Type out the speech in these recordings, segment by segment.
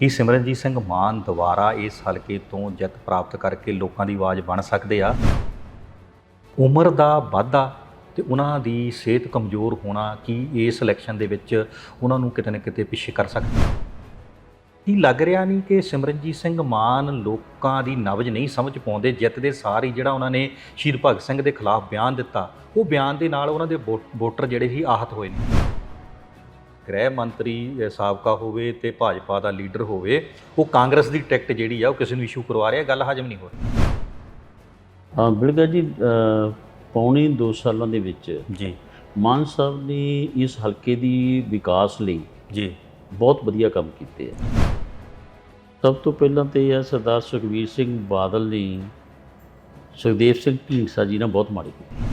ਕੀ ਸਿਮਰਨਜੀਤ ਸਿੰਘ ਮਾਨ ਦੁਬਾਰਾ ਇਸ ਹਲਕੇ ਤੋਂ ਜਿੱਤ ਪ੍ਰਾਪਤ ਕਰਕੇ ਲੋਕਾਂ ਦੀ ਆਵਾਜ਼ ਬਣ ਸਕਦੇ ਆ? ਉਮਰ ਦਾ ਵਾਧਾ ਤੇ ਉਹਨਾਂ ਦੀ ਸਿਹਤ ਕਮਜ਼ੋਰ ਹੋਣਾ ਕੀ ਇਸ ਇਲੈਕਸ਼ਨ ਦੇ ਵਿੱਚ ਉਹਨਾਂ ਨੂੰ ਕਿਤੇ ਨਾ ਕਿਤੇ ਪਿੱਛੇ ਕਰ ਸਕਦਾ? ਕੀ ਲੱਗ ਰਿਹਾ ਨਹੀਂ ਕਿ ਸਿਮਰਨਜੀਤ ਸਿੰਘ ਮਾਨ ਲੋਕਾਂ ਦੀ ਨਬਜ ਨਹੀਂ ਸਮਝ ਪਾਉਂਦੇ? ਜਿੱਤ ਦੇ ਸਾਰ ਹੀ ਜਿਹੜਾ ਉਹਨਾਂ ਨੇ ਸ਼ਹੀਦ ਭਗਤ ਸਿੰਘ ਦੇ ਖਿਲਾਫ ਬਿਆਨ ਦਿੱਤਾ, ਉਹ ਬਿਆਨ ਦੇ ਨਾਲ ਉਹਨਾਂ ਦੇ ਵੋ- ਵੋਟਰ ਜਿਹੜੇ ਹੀ ਆਹਤ ਹੋਏ ਨੇ। ਗ੍ਰਹਿ ਮੰਤਰੀ ਸਾਬਕਾ ਹੋਵੇ ਤੇ ਭਾਜਪਾ ਦਾ ਲੀਡਰ ਹੋਵੇ ਉਹ ਕਾਂਗਰਸ ਦੀ ਟਿਕਟ ਜਿਹੜੀ ਆ ਉਹ ਕਿਸੇ ਨੂੰ ਇਸ਼ੂ ਕਰਵਾ ਰਿਹਾ ਗੱਲ ਹਜਮ ਨਹੀਂ ਹੋ ਰਹੀ। ਹਾਂ ਬਿਲਕੁਲ ਜੀ ਪੌਣੇ 2 ਸਾਲਾਂ ਦੇ ਵਿੱਚ ਜੀ। ਮਾਨ ਸਾਹਿਬ ਨੇ ਇਸ ਹਲਕੇ ਦੀ ਵਿਕਾਸ ਲਈ ਜੀ। ਬਹੁਤ ਵਧੀਆ ਕੰਮ ਕੀਤੇ ਆ। ਸਭ ਤੋਂ ਪਹਿਲਾਂ ਤੇ ਇਹ ਹੈ ਸਰਦਾਰ ਸੁਖਬੀਰ ਸਿੰਘ ਬਾਦਲ ਨੇ ਸੁਖਦੇਵ ਸਿੰਘ ਢੀਂਡਸਾ ਜੀ ਨਾਲ ਬਹੁਤ ਮਾੜੀ ਕੀਤੀ।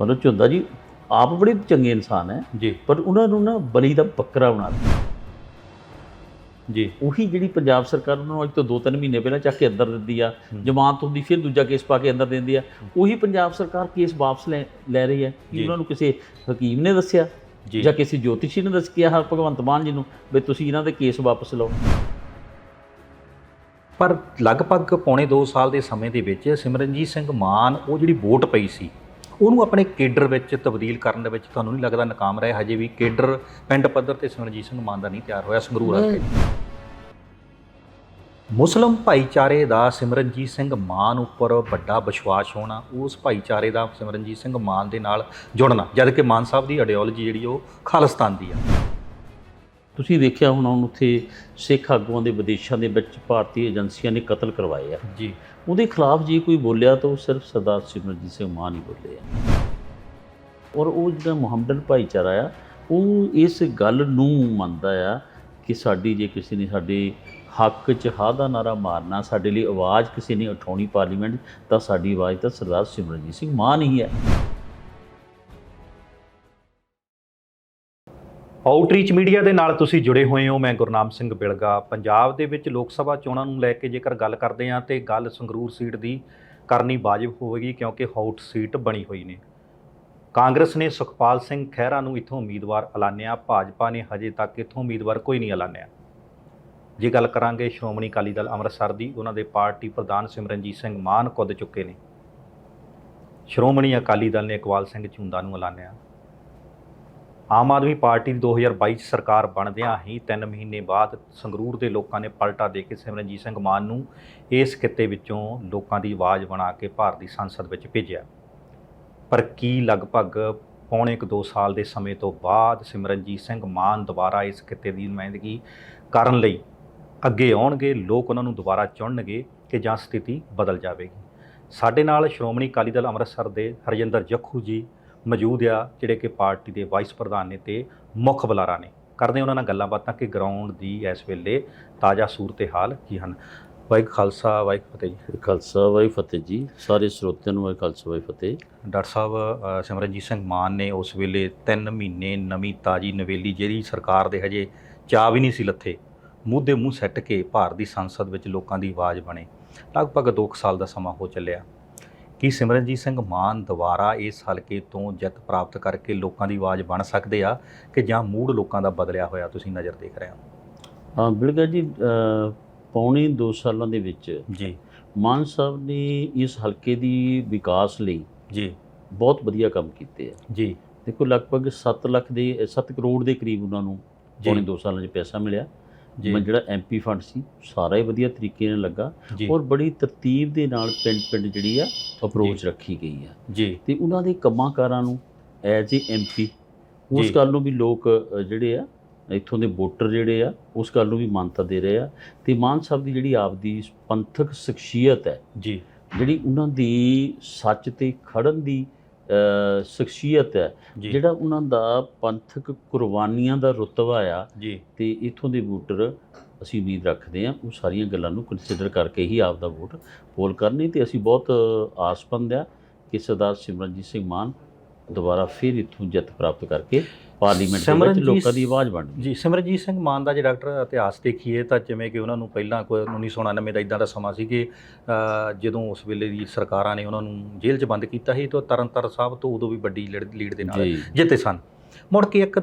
ਮਨੋਜ ਝੁੰਦਾ ਜੀ ਆਪ ਬੜੇ ਚੰਗੇ ਇਨਸਾਨ ਹੈ ਜੀ। ਪਰ ਉਹਨਾਂ ਨੂੰ ਨਾ ਬਲੀ ਦਾ ਬੱਕਰਾ ਬਣਾ ਦਿੱਤਾ। ਜੀ। ਉਹੀ ਜਿਹੜੀ ਪੰਜਾਬ ਸਰਕਾਰ ਉਹਨਾਂ ਨੂੰ ਅੱਜ ਤੋਂ 2-3 ਮਹੀਨੇ ਪਹਿਲਾਂ ਚੱਕ ਕੇ ਅੰਦਰ ਦਿੰਦੀ ਆ ਜਮਾਨਤ ਹੁੰਦੀ ਫਿਰ ਦੂਜਾ ਕੇਸ ਪਾ ਕੇ ਅੰਦਰ ਦਿੰਦੀ ਆ ਉਹੀ ਪੰਜਾਬ ਸਰਕਾਰ ਕੇਸ ਵਾਪਸ ਲੈ ਲੈ ਰਹੀ ਹੈ। ਕਿ ਉਹਨਾਂ ਨੂੰ ਕਿਸੇ ਹਕੀਮ ਨੇ ਦੱਸਿਆ? ਜੀ। ਕਿਸੇ ਜੋਤਿਸ਼ੀ ਨੇ ਦੱਸ ਕਿਹਾ ਹਾਂ ਭਗਵੰਤ ਮਾਨ ਜੀ ਨੂੰ ਵੀ ਤੁਸੀਂ ਇਹਨਾਂ ਦੇ ਕੇਸ ਵਾਪਸ ਲਓ? ਪਰ ਲਗਭਗ ਪੌਣੇ 2 ਸਾਲ ਦੇ ਸਮੇਂ ਦੇ ਵਿੱਚ ਸਿਮਰਨਜੀਤ ਸਿੰਘ ਮਾਨ ਉਹ ਜਿਹੜੀ ਵੋਟ ਪਈ ਸੀ ਉਹਨੂੰ ਆਪਣੇ ਕੇਡਰ ਵਿੱਚ ਤਬਦੀਲ ਕਰਨ ਦੇ ਵਿੱਚ ਤੁਹਾਨੂੰ ਨਹੀਂ ਲੱਗਦਾ ਨਾਕਾਮ ਰਹੇ? ਹਜੇ ਵੀ ਕੇਡਰ ਪਿੰਡ ਪੱਧਰ ਤੇ ਸਿਮਰਨਜੀਤ ਸਿੰਘ ਮਾਨ ਦਾ ਨਹੀਂ ਤਿਆਰ ਹੋਇਆ ਸੰਗਰੂਰ ਹਲਕੇ। ਮੁਸਲਮ ਭਾਈਚਾਰੇ ਦਾ ਸਿਮਰਨਜੀਤ ਸਿੰਘ ਮਾਨ ਉੱਪਰ ਵੱਡਾ ਵਿਸ਼ਵਾਸ ਹੋਣਾ ਉਸ ਭਾਈਚਾਰੇ ਦਾ ਸਿਮਰਨਜੀਤ ਸਿੰਘ ਮਾਨ ਦੇ ਨਾਲ ਜੁੜਨਾ ਜਦ ਕਿ ਮਾਨ ਸਾਹਿਬ ਦੀ ਆਈਡੀਓਲੋਜੀ ਜਿਹੜੀ ਉਹ ਖਾਲਿਸਤਾਨ ਦੀ ਆ। ਤੁਸੀਂ ਦੇਖਿਆ ਹੋਣਾ ਹੁਣ ਉੱਥੇ ਸਿੱਖ ਆਗੂਆਂ ਦੇ ਵਿਦੇਸ਼ਾਂ ਦੇ ਵਿੱਚ ਭਾਰਤੀ ਏਜੰਸੀਆਂ ਨੇ ਕਤਲ ਕਰਵਾਏ ਆ। ਜੀ। ਉਹਦੇ ਖਿਲਾਫ ਜੇ ਕੋਈ ਬੋਲਿਆ ਤਾਂ ਉਹ ਸਿਰਫ ਸਰਦਾਰ ਸਿਮਰਜੀਤ ਸਿੰਘ ਮਾਨ ਹੀ ਬੋਲੇ ਆ। ਔਰ ਉਹ ਜਿਹੜਾ ਮੁਹੰਮਦਨ ਭਾਈਚਾਰਾ ਆ ਉਹ ਇਸ ਗੱਲ ਨੂੰ ਮੰਨਦਾ ਆ ਕਿ ਸਾਡੀ ਜੇ ਕਿਸੇ ਨੇ ਸਾਡੇ ਹੱਕ 'ਚ ਹਾਂ ਦਾ ਨਾਰਾ ਮਾਰਨਾ ਸਾਡੇ ਲਈ ਆਵਾਜ਼ ਕਿਸੇ ਨੇ ਉਠਾਉਣੀ ਪਾਰਲੀਮੈਂਟ 'ਚ, ਤਾਂ ਸਾਡੀ ਆਵਾਜ਼ ਤਾਂ ਸਰਦਾਰ ਸਿਮਰਜੀਤ ਸਿੰਘ ਮਾਨ ਹੀ ਹੈ ਆਊਟਰੀਚ ਮੀਡੀਆ ਦੇ ਨਾਲ ਤੁਸੀਂ ਜੁੜੇ ਹੋਏ ਹੋ। ਮੈਂ ਗੁਰਨਾਮ ਸਿੰਘ ਬਿਲਗਾ। ਪੰਜਾਬ ਦੇ ਵਿੱਚ ਲੋਕ ਸਭਾ ਚੋਣਾਂ ਨੂੰ ਲੈ ਕੇ ਜੇਕਰ ਗੱਲ ਕਰਦੇ ਹਾਂ ਤੇ ਗੱਲ ਸੰਗਰੂਰ ਸੀਟ ਦੀ ਕਰਨੀ ਵਾਜਬ ਹੋਵੇਗੀ ਕਿਉਂਕਿ ਹੌਟ ਸੀਟ ਬਣੀ ਹੋਈ ਨੇ। ਕਾਂਗਰਸ ਨੇ ਸੁਖਪਾਲ ਸਿੰਘ ਖਹਿਰਾ ਨੂੰ ਇੱਥੋਂ ਉਮੀਦਵਾਰ ਐਲਾਨਿਆ। ਭਾਜਪਾ ਨੇ ਹਜੇ ਤੱਕ ਇੱਥੋਂ ਉਮੀਦਵਾਰ ਕੋਈ ਨਹੀਂ ਐਲਾਨਿਆ। ਜੇ ਗੱਲ ਕਰਾਂਗੇ ਸ਼੍ਰੋਮਣੀ ਅਕਾਲੀ ਦਲ ਅੰਮ੍ਰਿਤਸਰ ਦੀ, ਉਹਨਾਂ ਦੇ ਪਾਰਟੀ ਪ੍ਰਧਾਨ ਸਿਮਰਨਜੀਤ ਸਿੰਘ ਮਾਨ ਕੁੱਦ ਚੁੱਕੇ ਨੇ। ਸ਼੍ਰੋਮਣੀ ਅਕਾਲੀ ਦਲ ਨੇ ਇਕਬਾਲ ਸਿੰਘ ਝੁੰਦਾ ਨੂੰ ਐਲਾਨਿਆ। ਆਮ ਆਦਮੀ ਪਾਰਟੀ ਦੀ 2022 ਚ ਸਰਕਾਰ ਬਣਦਿਆਂ ਹੀ 3 ਮਹੀਨੇ ਬਾਅਦ ਸੰਗਰੂਰ ਦੇ ਲੋਕਾਂ ਨੇ ਪਲਟਾ ਦੇ ਕੇ ਸਿਮਰਨਜੀਤ ਸਿੰਘ ਮਾਨ ਨੂੰ ਇਸ ਕਿੱਤੇ ਵਿੱਚੋਂ ਲੋਕਾਂ ਦੀ ਆਵਾਜ਼ ਬਣਾ ਕੇ ਭਾਰਤੀ ਸੰਸਦ ਵਿੱਚ ਭੇਜਿਆ। ਪਰ ਕੀ ਲਗਭਗ ਪੌਣੇ ਕੁ 2 ਸਾਲ ਦੇ ਸਮੇਂ ਤੋਂ ਬਾਅਦ ਸਿਮਰਨਜੀਤ ਸਿੰਘ ਮਾਨ ਦੁਬਾਰਾ ਇਸ ਕਿੱਤੇ ਦੀ ਨੁਮਾਇੰਦਗੀ ਕਰਨ ਲਈ ਅੱਗੇ ਆਉਣਗੇ, ਲੋਕ ਉਹਨਾਂ ਨੂੰ ਦੁਬਾਰਾ ਚੁਣਨਗੇ ਕਿ ਜਾਂ ਸਥਿਤੀ ਬਦਲ ਜਾਵੇਗੀ? ਸਾਡੇ ਨਾਲ ਸ਼੍ਰੋਮਣੀ ਅਕਾਲੀ ਦਲ ਅੰਮ੍ਰਿਤਸਰ ਦੇ ਹਰਜਿੰਦਰ ਜੱਖੂ ਜੀ ਮੌਜੂਦ ਆ ਜਿਹੜੇ ਕਿ ਪਾਰਟੀ ਦੇ ਵਾਈਸ ਪ੍ਰਧਾਨ ਨੇ ਤੇ ਮੁੱਖ ਬੁਲਾਰਾ ਨੇ। ਕਰਦੇ ਉਹਨਾਂ ਨਾਲ ਗੱਲਾਂ ਬਾਤਾਂ ਕਿ ਗਰਾਊਂਡ ਦੀ ਇਸ ਵੇਲੇ ਤਾਜ਼ਾ ਸੂਰਤ-ਹਾਲ ਕੀ ਹਨ। ਵਾਹਿਗੁਰੂ ਖਾਲਸਾ ਵਾਹਿਗੁਰੂ ਫਤਿਹ। ਜੀ ਖਾਲਸਾ ਵਾਹਿ ਫਤਿਹ ਜੀ। ਸਾਰੇ ਸਰੋਤਿਆਂ ਨੂੰ ਵਾਹਿ ਖਾਲਸਾ ਵਾਹਿ ਫਤਿਹ। ਡਾਕਟਰ ਸਾਹਿਬ ਸਿਮਰਨਜੀਤ ਸਿੰਘ ਮਾਨ ਨੇ ਉਸ ਵੇਲੇ 3 ਮਹੀਨੇ ਨਵੀਂ ਤਾਜੀ ਨਵੇਲੀ ਜਿਹੜੀ ਸਰਕਾਰ ਦੇ ਹਜੇ ਚਾਹ ਵੀ ਨਹੀਂ ਸੀ ਲੱਥੇ ਮੂੰਹ ਦੇ ਮੂੰਹ ਸੱਟ ਕੇ ਭਾਰਤ ਦੀ ਸੰਸਦ ਵਿੱਚ ਲੋਕਾਂ ਦੀ ਆਵਾਜ਼ ਬਣੇ। ਲਗਭਗ 2 ਸਾਲ ਦਾ ਸਮਾਂ ਹੋ ਚੱਲਿਆ। ਕੀ ਸਿਮਰਨਜੀਤ ਸਿੰਘ ਮਾਨ ਦੁਬਾਰਾ ਇਸ ਹਲਕੇ ਤੋਂ ਜਿੱਤ ਪ੍ਰਾਪਤ ਕਰਕੇ ਲੋਕਾਂ ਦੀ ਆਵਾਜ਼ ਬਣ ਸਕਦੇ ਆ ਕਿ ਜਾਂ ਮੂਡ ਲੋਕਾਂ ਦਾ ਬਦਲਿਆ ਹੋਇਆ ਤੁਸੀਂ ਨਜ਼ਰ ਦੇਖ ਰਹੇ ਹੋ? ਹਾਂ ਬਿਲਕੁਲ ਜੀ ਪੌਣੇ 2 ਸਾਲਾਂ ਦੇ ਵਿੱਚ ਜੀ। ਮਾਨ ਸਾਹਿਬ ਨੇ ਇਸ ਹਲਕੇ ਦੀ ਵਿਕਾਸ ਲਈ ਜੀ। ਬਹੁਤ ਵਧੀਆ ਕੰਮ ਕੀਤੇ ਆ। ਜੀ। ਦੇਖੋ ਲਗਭਗ 7 ਲੱਖ ਦੇ 7 ਕਰੋੜ ਦੇ ਕਰੀਬ ਉਹਨਾਂ ਨੂੰ। ਪੌਣੇ 2 ਸਾਲਾਂ 'ਚ ਪੈਸਾ ਮਿਲਿਆ। ਮੈਂ ਜਿਹੜਾ ਐਮਪੀ ਫੰਡ ਸੀ ਸਾਰਾ ਹੀ ਵਧੀਆ ਤਰੀਕੇ ਨਾਲ ਲੱਗਾ ਔਰ ਬੜੀ ਤਰਤੀਬ ਦੇ ਨਾਲ ਪਿੰਡ ਪਿੰਡ ਜਿਹੜੀ ਆ ਅਪਰੋਚ ਰੱਖੀ ਗਈ ਆ। ਜੀ। ਤੇ ਉਹਨਾਂ ਦੇ ਕੰਮਾਂ ਕਾਰਾਂ ਨੂੰ ਐਜ਼ ਏ ਐਮਪੀ ਉਸ। ਗੱਲ ਨੂੰ ਵੀ ਲੋਕ ਜਿਹੜੇ ਆ ਇੱਥੋਂ ਦੇ ਵੋਟਰ ਜਿਹੜੇ ਆ ਉਸ ਗੱਲ ਨੂੰ ਵੀ ਮਾਨਤਾ ਦੇ ਰਹੇ ਆ। ਤੇ ਮਾਨ ਸਾਹਿਬ ਦੀ ਜਿਹੜੀ ਆਪਦੀ ਪੰਥਕ ਸ਼ਖਸੀਅਤ ਹੈ ਜੀ। ਜਿਹੜੀ ਉਹਨਾਂ ਦੀ ਸੱਚ ਤੇ ਖੜਨ ਦੀ ਸ਼ਖਸੀਅਤ ਹੈ। ਜਿਹੜਾ ਉਹਨਾਂ ਦਾ ਪੰਥਕ ਕੁਰਬਾਨੀਆਂ ਦਾ ਰੁਤਬਾ ਆ ਜੀ। ਤੇ ਇਥੋਂ ਦੇ ਵੋਟਰ ਅਸੀਂ ਉਮੀਦ ਰੱਖਦੇ ਹਾਂ ਉਹ ਸਾਰੀਆਂ ਗੱਲਾਂ ਨੂੰ ਕੰਸੀਡਰ ਕਰਕੇ ਹੀ ਆਪ ਦਾ ਵੋਟ ਪੋਲ ਕਰਨੀ ਤੇ ਅਸੀਂ ਬਹੁਤ ਆਸਪੰਦ ਆ ਕਿ ਸਰਦਾਰ ਸਿਮਰਨਜੀਤ ਸਿੰਘ ਮਾਨ ਦੁਬਾਰਾ ਫਿਰ ਇਥੋਂ ਜਿੱਤ ਪ੍ਰਾਪਤ ਕਰਕੇ ਪਾਰਲੀਮੈਂਟ ਦੇ ਵਿੱਚ ਲੋਕਾਂ ਦੀ ਆਵਾਜ਼ ਬਣਨੀ ਜੀ ਸਿਮਰਜੀਤ ਸਿੰਘ ਮਾਨ ਦਾ ਜੇ ਡਾਕਟਰ ਇਤਿਹਾਸ ਦੇਖੀਏ ਤਾਂ ਜਿਵੇਂ ਕਿ ਉਹਨਾਂ ਨੂੰ ਪਹਿਲਾਂ ਕੋਈ 1999 ਦਾ ਇਦਾਂ ਦਾ ਸਮਾਂ ਸੀ ਕਿ ਜਦੋਂ ਉਸ ਵੇਲੇ ਦੀ ਸਰਕਾਰਾਂ ਨੇ ਉਹਨਾਂ ਨੂੰ ਜੇਲ੍ਹ 'ਚ ਬੰਦ ਕੀਤਾ ਸੀ ਤਾਂ ਤਰਨਤਾਰਨ ਸਾਹਿਬ ਤੋਂ ਉਦੋਂ ਵੀ ਵੱਡੀ ਲੀਡ ਦੇ ਨਾਲ ਜਿੱਤੇ ਸਨ। ਮੁੜ ਕੇ ਇੱਕ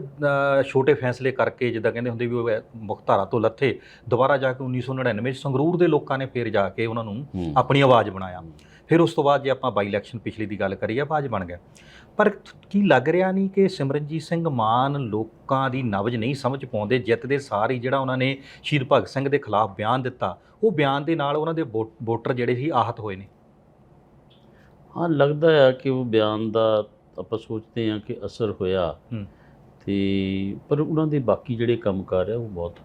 ਛੋਟੇ ਫੈਸਲੇ ਕਰਕੇ ਜਿੱਦਾਂ ਕਹਿੰਦੇ ਹੁੰਦੇ ਵੀ ਉਹ ਐ- ਮੁੱਖ ਧਾਰਾ ਤੋਂ ਲੱਥੇ ਦੁਬਾਰਾ ਜਾ ਕੇ 1999 ਵਿੱਚ ਸੰਗਰੂਰ ਦੇ ਲੋਕਾਂ ਨੇ ਫੇਰ ਜਾ ਕੇ ਉਹਨਾਂ ਨੂੰ। ਆਪਣੀ ਆਵਾਜ਼ ਬਣਾਇਆ। ਫਿਰ ਉਸ ਤੋਂ ਬਾਅਦ ਜੇ ਆਪਾਂ ਬਾਈ ਇਲੈਕਸ਼ਨ ਪਿਛਲੀ ਦੀ ਗੱਲ ਕਰੀਏ ਆਵਾਜ਼ ਬਣ ਗਿਆ। ਪਰ ਕੀ ਲੱਗ ਰਿਹਾ ਨਹੀਂ ਕਿ ਸਿਮਰਨਜੀਤ ਸਿੰਘ ਮਾਨ ਲੋਕਾਂ ਦੀ ਨਬਜ ਨਹੀਂ ਸਮਝ ਪਾਉਂਦੇ ਜਿੱਤ ਦੇ ਸਾਰ ਹੀ ਜਿਹੜਾ ਉਹਨਾਂ ਨੇ ਸ਼ਹੀਦ ਭਗਤ ਸਿੰਘ ਦੇ ਖਿਲਾਫ ਬਿਆਨ ਦਿੱਤਾ ਉਹ ਬਿਆਨ ਦੇ ਨਾਲ ਉਹਨਾਂ ਦੇ ਵੋਟਰ ਜਿਹੜੇ ਸੀ ਆਹਤ ਹੋਏ ਨੇ ਹਾਂ ਲੱਗਦਾ ਆ ਕਿ ਉਹ ਬਿਆਨ ਦਾ ਆਪਾਂ ਸੋਚਦੇ ਹਾਂ ਕਿ ਅਸਰ ਹੋਇਆ ਹੂੰ। ਤੇ ਪਰ ਉਹਨਾਂ ਦੇ ਬਾਕੀ ਜਿਹੜੇ ਕੰਮਕਾਰ ਆ ਉਹ ਬਹੁਤ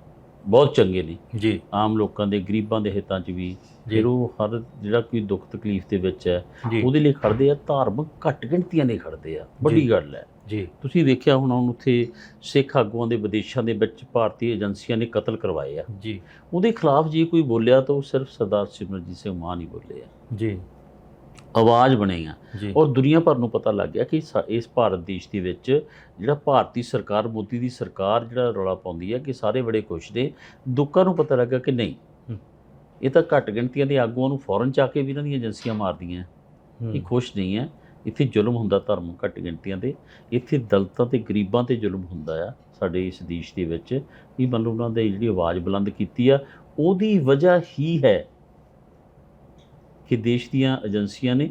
ਬਹੁਤ ਚੰਗੇ ਨੇ। ਜੀ। ਆਮ ਲੋਕਾਂ ਦੇ ਗਰੀਬਾਂ ਦੇ ਹਿੱਤਾਂ 'ਚ ਵੀ ਜੀ। ਫਿਰ ਉਹ ਹਰ ਜਿਹੜਾ ਕੋਈ ਦੁੱਖ ਤਕਲੀਫ ਦੇ ਵਿੱਚ ਹੈ ਉਹਦੇ ਲਈ ਖੜਦੇ ਆ ਧਾਰਮਿਕ ਘੱਟ ਗਿਣਤੀਆਂ ਨੇ ਖੜਦੇ ਆ। ਵੱਡੀ। ਗੱਲ ਹੈ। ਜੀ। ਤੁਸੀਂ ਦੇਖਿਆ ਹੁਣ ਹੁਣ ਉੱਥੇ ਸਿੱਖ ਆਗੂਆਂ ਦੇ ਵਿਦੇਸ਼ਾਂ ਦੇ ਵਿੱਚ ਭਾਰਤੀ ਏਜੰਸੀਆਂ ਨੇ ਕਤਲ ਕਰਵਾਏ ਆ। ਜੀ। ਉਹਦੇ ਖਿਲਾਫ ਜੇ ਕੋਈ ਬੋਲਿਆ ਤਾਂ ਉਹ ਸਿਰਫ ਸਰਦਾਰ ਸਿਮਰਜੀਤ ਸਿੰਘ ਮਾਨ ਹੀ ਬੋਲੇ ਆ। ਜੀ। ਆਵਾਜ਼ ਬਣੇ ਆ। ਔਰ ਦੁਨੀਆ ਭਰ ਨੂੰ ਪਤਾ ਲੱਗ ਗਿਆ ਕਿ ਇਸ ਭਾਰਤ ਦੇਸ਼ ਦੇ ਵਿੱਚ ਜਿਹੜਾ ਭਾਰਤੀ ਸਰਕਾਰ ਮੋਦੀ ਦੀ ਸਰਕਾਰ ਜਿਹੜਾ ਰੌਲਾ ਪਾਉਂਦੀ ਹੈ ਕਿ ਸਾਰੇ ਬੜੇ ਖੁਸ਼ ਨੇ ਲੋਕਾਂ ਨੂੰ ਪਤਾ ਲੱਗਾ ਕਿ ਨਹੀਂ। ਇਹ ਤਾਂ ਘੱਟ ਗਿਣਤੀਆਂ ਦੇ ਆਗੂਆਂ ਨੂੰ ਫੌਰਨ ਚਾ ਕੇ ਵੀ ਇਹਨਾਂ ਦੀਆਂ ਏਜੰਸੀਆਂ ਮਾਰਦੀਆਂ। ਇਹ ਖੁਸ਼ ਨਹੀਂ ਹੈ ਇੱਥੇ ਜ਼ੁਲਮ ਹੁੰਦਾ ਧਰਮ ਘੱਟ ਗਿਣਤੀਆਂ ਤੇ ਇੱਥੇ ਦਲਤਾਂ ਤੇ ਗਰੀਬਾਂ ਤੇ ਜ਼ੁਲਮ ਹੁੰਦਾ ਆ ਸਾਡੇ ਇਸ ਦੇਸ਼ ਦੇ ਵਿੱਚ। ਇਹ ਮੰਨ ਲਓ ਉਹਨਾਂ ਦੇ ਜਿਹੜੀ ਆਵਾਜ਼ ਬੁਲੰਦ ਕੀਤੀ ਆ ਉਹਦੀ ਵਜ੍ਹਾ ਹੀ ਹੈ ਕਿ ਦੇਸ਼ ਦੀਆਂ ਏਜੰਸੀਆਂ ਨੇ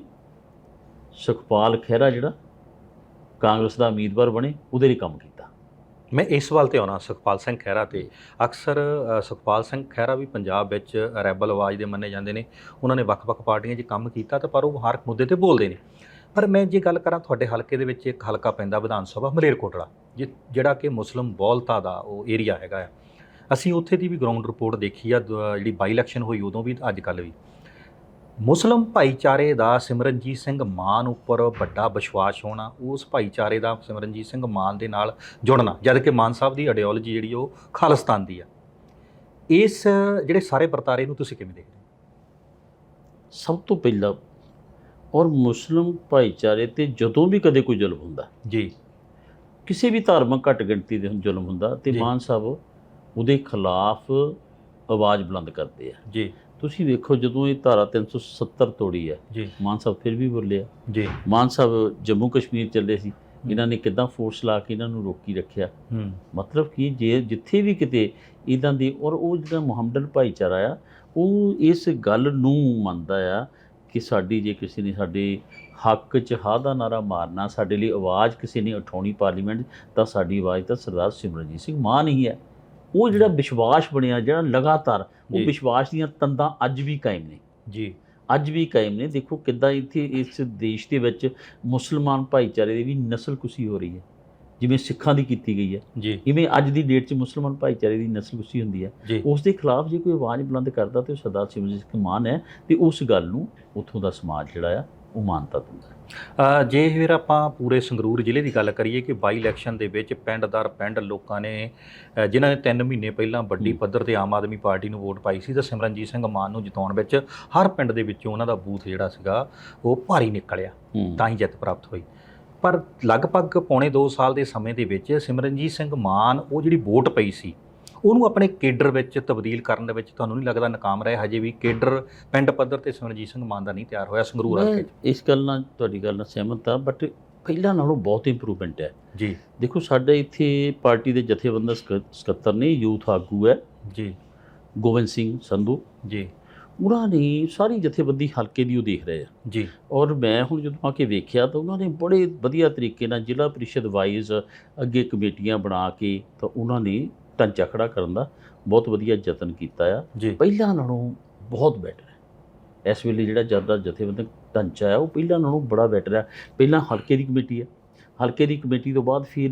ਸੁਖਪਾਲ ਖਹਿਰਾ ਜਿਹੜਾ ਕਾਂਗਰਸ ਦਾ ਉਮੀਦਵਾਰ ਬਣੇ, ਉਹਦੇ ਲਈ ਕੰਮ ਕੀਤਾ। ਮੈਂ ਇਸ ਵੱਲ ਤੇ ਆਉਣਾ, ਸੁਖਪਾਲ ਸਿੰਘ ਖਹਿਰਾ ਤੇ। ਅਕਸਰ ਸੁਖਪਾਲ ਸਿੰਘ ਖਹਿਰਾ ਵੀ ਪੰਜਾਬ ਵਿੱਚ ਰੈਬਲ ਆਵਾਜ਼ ਦੇ ਮੰਨੇ ਜਾਂਦੇ ਨੇ। ਉਹਨਾਂ ਨੇ ਵੱਖ-ਵੱਖ ਪਾਰਟੀਆਂ 'ਚ ਕੰਮ ਕੀਤਾ ਤਾਂ ਪਰ ਉਹ ਹਰ ਮੁੱਦੇ ਤੇ ਬੋਲਦੇ ਨੇ। ਪਰ ਮੈਂ ਜੇ ਗੱਲ ਕਰਾਂ ਤੁਹਾਡੇ ਹਲਕੇ ਦੇ ਵਿੱਚ, ਇੱਕ ਹਲਕਾ ਪੈਂਦਾ ਵਿਧਾਨ ਸਭਾ, ਮਲੇਰਕੋਟਲਾ, ਜਿ- ਜਿਹੜਾ ਕਿ ਮੁਸਲਮ ਬਹੁਲਤਾ ਦਾ ਉਹ ਏਰੀਆ ਹੈਗਾ ਆ। ਅਸੀਂ ਉੱਥੇ ਦੀ ਵੀ ਗਰਾਊਂਡ ਰਿਪੋਰਟ ਦੇਖੀ ਆ, ਦ- ਜਿਹੜੀ ਬਾਈ ਇਲੈਕਸ਼ਨ ਹੋਈ ਉਦੋਂ ਵੀ, ਅੱਜ ਕੱਲ੍ਹ ਵੀ। ਮੁਸਲਮ ਭਾਈਚਾਰੇ ਦਾ ਸਿਮਰਨਜੀਤ ਸਿੰਘ ਮਾਨ ਉੱਪਰ ਵੱਡਾ ਵਿਸ਼ਵਾਸ ਹੋਣਾ ਉਸ ਭਾਈਚਾਰੇ ਦਾ ਸਿਮਰਨਜੀਤ ਸਿੰਘ ਮਾਨ ਦੇ ਨਾਲ ਜੁੜਨਾ ਜਦ ਕਿ ਮਾਨ ਸਾਹਿਬ ਦੀ ਆਈਡੀਓਲੋਜੀ ਜਿਹੜੀ ਉਹ ਖਾਲਿਸਤਾਨ ਦੀ ਆ। ਇਸ ਜਿਹੜੇ ਸਾਰੇ ਵਰਤਾਰੇ ਨੂੰ ਤੁਸੀਂ ਕਿਵੇਂ ਦੇਖਦੇ ਸਭ ਤੋਂ ਪਹਿਲਾਂ ਔਰ ਮੁਸਲਿਮ ਭਾਈਚਾਰੇ ਤੇ ਜਦੋਂ ਵੀ ਕਦੇ ਕੋਈ ਜ਼ੁਲਮ ਹੁੰਦਾ ਜੀ। ਕਿਸੇ ਵੀ ਧਾਰਮਿਕ ਘੱਟ ਗਿਣਤੀ ਦੇ ਜ਼ੁਲਮ ਹੁੰਦਾ ਤੇ। ਮਾਨ ਸਾਹਿਬ ਉਹਦੇ ਖਿਲਾਫ ਆਵਾਜ਼ ਬੁਲੰਦ ਕਰਦੇ ਆ। ਜੀ। ਤੁਸੀਂ ਵੇਖੋ ਜਦੋਂ ਇਹ ਧਾਰਾ 370 ਤੋੜੀ ਹੈ ਜੀ। ਮਾਨ ਸਾਹਿਬ ਫਿਰ ਵੀ ਬੋਲਿਆ। ਜੀ। ਮਾਨ ਸਾਹਿਬ ਜੰਮੂ ਕਸ਼ਮੀਰ ਚੱਲੇ ਸੀ ਇਹਨਾਂ ਨੇ ਕਿੱਦਾਂ ਫੋਰਸ ਲਾ ਕੇ ਇਹਨਾਂ ਨੂੰ ਰੋਕੀ ਰੱਖਿਆ? ਹੂੰ। ਮਤਲਬ ਕਿ ਜੇ ਜਿੱਥੇ ਵੀ ਕਿਤੇ ਇਦਾਂ ਦੀ ਔਰ ਉਹ ਜਿਹੜਾ ਮੁਹੰਮਦਨ ਭਾਈਚਾਰਾ ਆ ਉਹ ਇਸ ਗੱਲ ਨੂੰ ਮੰਨਦਾ ਆ ਕਿ ਸਾਡੀ ਜੇ ਕਿਸੇ ਨੇ ਸਾਡੇ ਹੱਕ 'ਚ ਹਾਂ ਦਾ ਨਾਰਾ ਮਾਰਨਾ ਸਾਡੇ ਲਈ ਆਵਾਜ਼ ਕਿਸੇ ਨੇ ਉਠਾਉਣੀ ਪਾਰਲੀਮੈਂਟ ਤਾਂ ਸਾਡੀ ਆਵਾਜ਼ ਤਾਂ ਸਰਦਾਰ ਸਿਮਰਨਜੀਤ ਸਿੰਘ ਮਾਨ ਹੀ ਹੈ ਉਹ ਜਿਹੜਾ ਵਿਸ਼ਵਾਸ ਬਣਿਆ ਜਿਹੜਾ ਲਗਾਤਾਰ ਉਹ। ਵਿਸ਼ਵਾਸ ਦੀਆਂ ਤੰਦਾਂ ਅੱਜ ਵੀ ਕਾਇਮ ਨੇ। ਜੀ। ਅੱਜ ਵੀ ਕਾਇਮ ਨੇ। ਦੇਖੋ ਕਿੱਦਾਂ ਇੱਥੇ ਇਸ ਦੇਸ਼ ਦੇ ਵਿੱਚ ਮੁਸਲਮਾਨ ਭਾਈਚਾਰੇ ਦੀ ਵੀ ਨਸਲਕੁਸ਼ੀ ਹੋ ਰਹੀ ਹੈ। ਜਿਵੇਂ ਸਿੱਖਾਂ ਦੀ ਕੀਤੀ ਗਈ ਹੈ। ਜੀ। ਇਵੇਂ ਅੱਜ ਦੀ ਡੇਟ 'ਚ ਮੁਸਲਮਾਨ ਭਾਈਚਾਰੇ ਦੀ ਨਸਲਕੁਸ਼ੀ ਹੁੰਦੀ ਹੈ। ਉਸ ਦੇ ਖਿਲਾਫ ਜੇ ਕੋਈ ਆਵਾਜ਼ ਬੁਲੰਦ ਕਰਦਾ ਤੇ ਉਹ ਸਰਦਾਰ ਸਿਮਰਜੀਤ ਮਾਨ ਹੈ ਤੇ ਉਸ ਗੱਲ ਨੂੰ ਉੱਥੋਂ ਦਾ ਸਮਾਜ ਜਿਹੜਾ ਆ ਉਹ ਮਾਨਤਾ ਦਿੰਦਾ ਜੇ ਫਿਰ ਆਪਾਂ ਪੂਰੇ ਸੰਗਰੂਰ ਜ਼ਿਲ੍ਹੇ ਦੀ ਗੱਲ ਕਰੀਏ ਕਿ ਬਾਈ ਇਲੈਕਸ਼ਨ ਦੇ ਵਿੱਚ ਪਿੰਡ ਦਰ ਪਿੰਡ ਲੋਕਾਂ ਨੇ ਜਿਨ੍ਹਾਂ ਨੇ 3 ਮਹੀਨੇ ਪਹਿਲਾਂ ਵੱਡੀ। ਪੱਧਰ ਤੇ ਆਮ ਆਦਮੀ ਪਾਰਟੀ ਨੂੰ ਵੋਟ ਪਾਈ ਸੀ ਤਾਂ ਸਿਮਰਨਜੀਤ ਸਿੰਘ ਮਾਨ ਨੂੰ ਜਿਤਾਉਣ ਵਿੱਚ ਹਰ ਪਿੰਡ ਦੇ ਵਿੱਚੋਂ ਉਹਨਾਂ ਦਾ ਬੂਥ ਜਿਹੜਾ ਸੀਗਾ ਉਹ ਭਾਰੀ ਨਿਕਲਿਆ। ਤਾਂ ਹੀ ਜਿੱਤ ਪ੍ਰਾਪਤ ਹੋਈ ਪਰ ਲਗਭਗ ਪੌਣੇ 2 ਸਾਲ ਦੇ ਸਮੇਂ ਦੇ ਵਿੱਚ ਸਿਮਰਨਜੀਤ ਸਿੰਘ ਮਾਨ ਉਹ ਜਿਹੜੀ ਵੋਟ ਪਈ ਸੀ ਉਹਨੂੰ ਆਪਣੇ ਕੇਡਰ ਵਿੱਚ ਤਬਦੀਲ ਕਰਨ ਦੇ ਵਿੱਚ ਤੁਹਾਨੂੰ ਨਹੀਂ ਲੱਗਦਾ ਨਾਕਾਮ ਰਹੇ? ਹਜੇ ਵੀ ਕੇਡਰ ਪਿੰਡ ਪੱਧਰ ਤੇ ਸਿਮਰਨਜੀਤ ਸਿੰਘ ਮਾਨ ਦਾ ਨਹੀਂ ਤਿਆਰ ਹੋਇਆ ਸੰਗਰੂਰ ਹਲਕੇ 'ਚ ਇਸ ਗੱਲ ਨਾਲ ਤੁਹਾਡੀ ਗੱਲ ਨਾਲ ਸਹਿਮਤ ਹਾਂ ਬਟ ਪਹਿਲਾਂ ਨਾਲੋਂ ਬਹੁਤ ਇੰਪਰੂਵਮੈਂਟ ਹੈ। ਜੀ। ਦੇਖੋ ਸਾਡੇ ਇੱਥੇ ਪਾਰਟੀ ਦੇ ਜਥੇਬੰਦਕ ਸਕੱਤਰ- ਸਕੱਤਰ ਨੇ ਯੂਥ ਆਗੂ ਹੈ। ਜੀ। ਗੋਬਿੰਦ ਸਿੰਘ ਸੰਧੂ। ਜੀ। ਉਹਨਾਂ ਨੇ ਸਾਰੀ ਜਥੇਬੰਦੀ ਹਲਕੇ ਦੀ ਉਹ ਦੇਖ ਰਹੇ ਆ। ਜੀ। ਔਰ ਮੈਂ ਹੁਣ ਜਦੋਂ ਆ ਕੇ ਵੇਖਿਆ ਤਾਂ ਉਹਨਾਂ ਨੇ ਬੜੇ ਵਧੀਆ ਤਰੀਕੇ ਨਾਲ ਜ਼ਿਲ੍ਹਾ ਪ੍ਰੀਸ਼ਦ ਵਾਈਜ਼ ਅੱਗੇ ਕਮੇਟੀਆਂ ਬਣਾ ਕੇ ਤਾਂ ਉਹਨਾਂ ਨੇ ਢਾਂਚਾ ਖੜਾ ਕਰਨ ਦਾ ਬਹੁਤ ਵਧੀਆ ਯਤਨ ਕੀਤਾ ਆ। ਪਹਿਲਾਂ ਨਾਲੋਂ ਬਹੁਤ ਬੈਟਰ ਹੈ। ਇਸ ਵੇਲੇ ਜਿਹੜਾ ਜ਼ਿਆਦਾ ਜਥੇਬੰਦਕ ਢਾਂਚਾ ਹੈ ਉਹ ਪਹਿਲਾਂ ਨਾਲੋਂ ਬੜਾ ਬੈਟਰ ਹੈ। ਪਹਿਲਾਂ ਹਲਕੇ ਦੀ ਕਮੇਟੀ ਹੈ। ਹਲਕੇ ਦੀ ਕਮੇਟੀ ਤੋਂ ਬਾਅਦ ਫਿਰ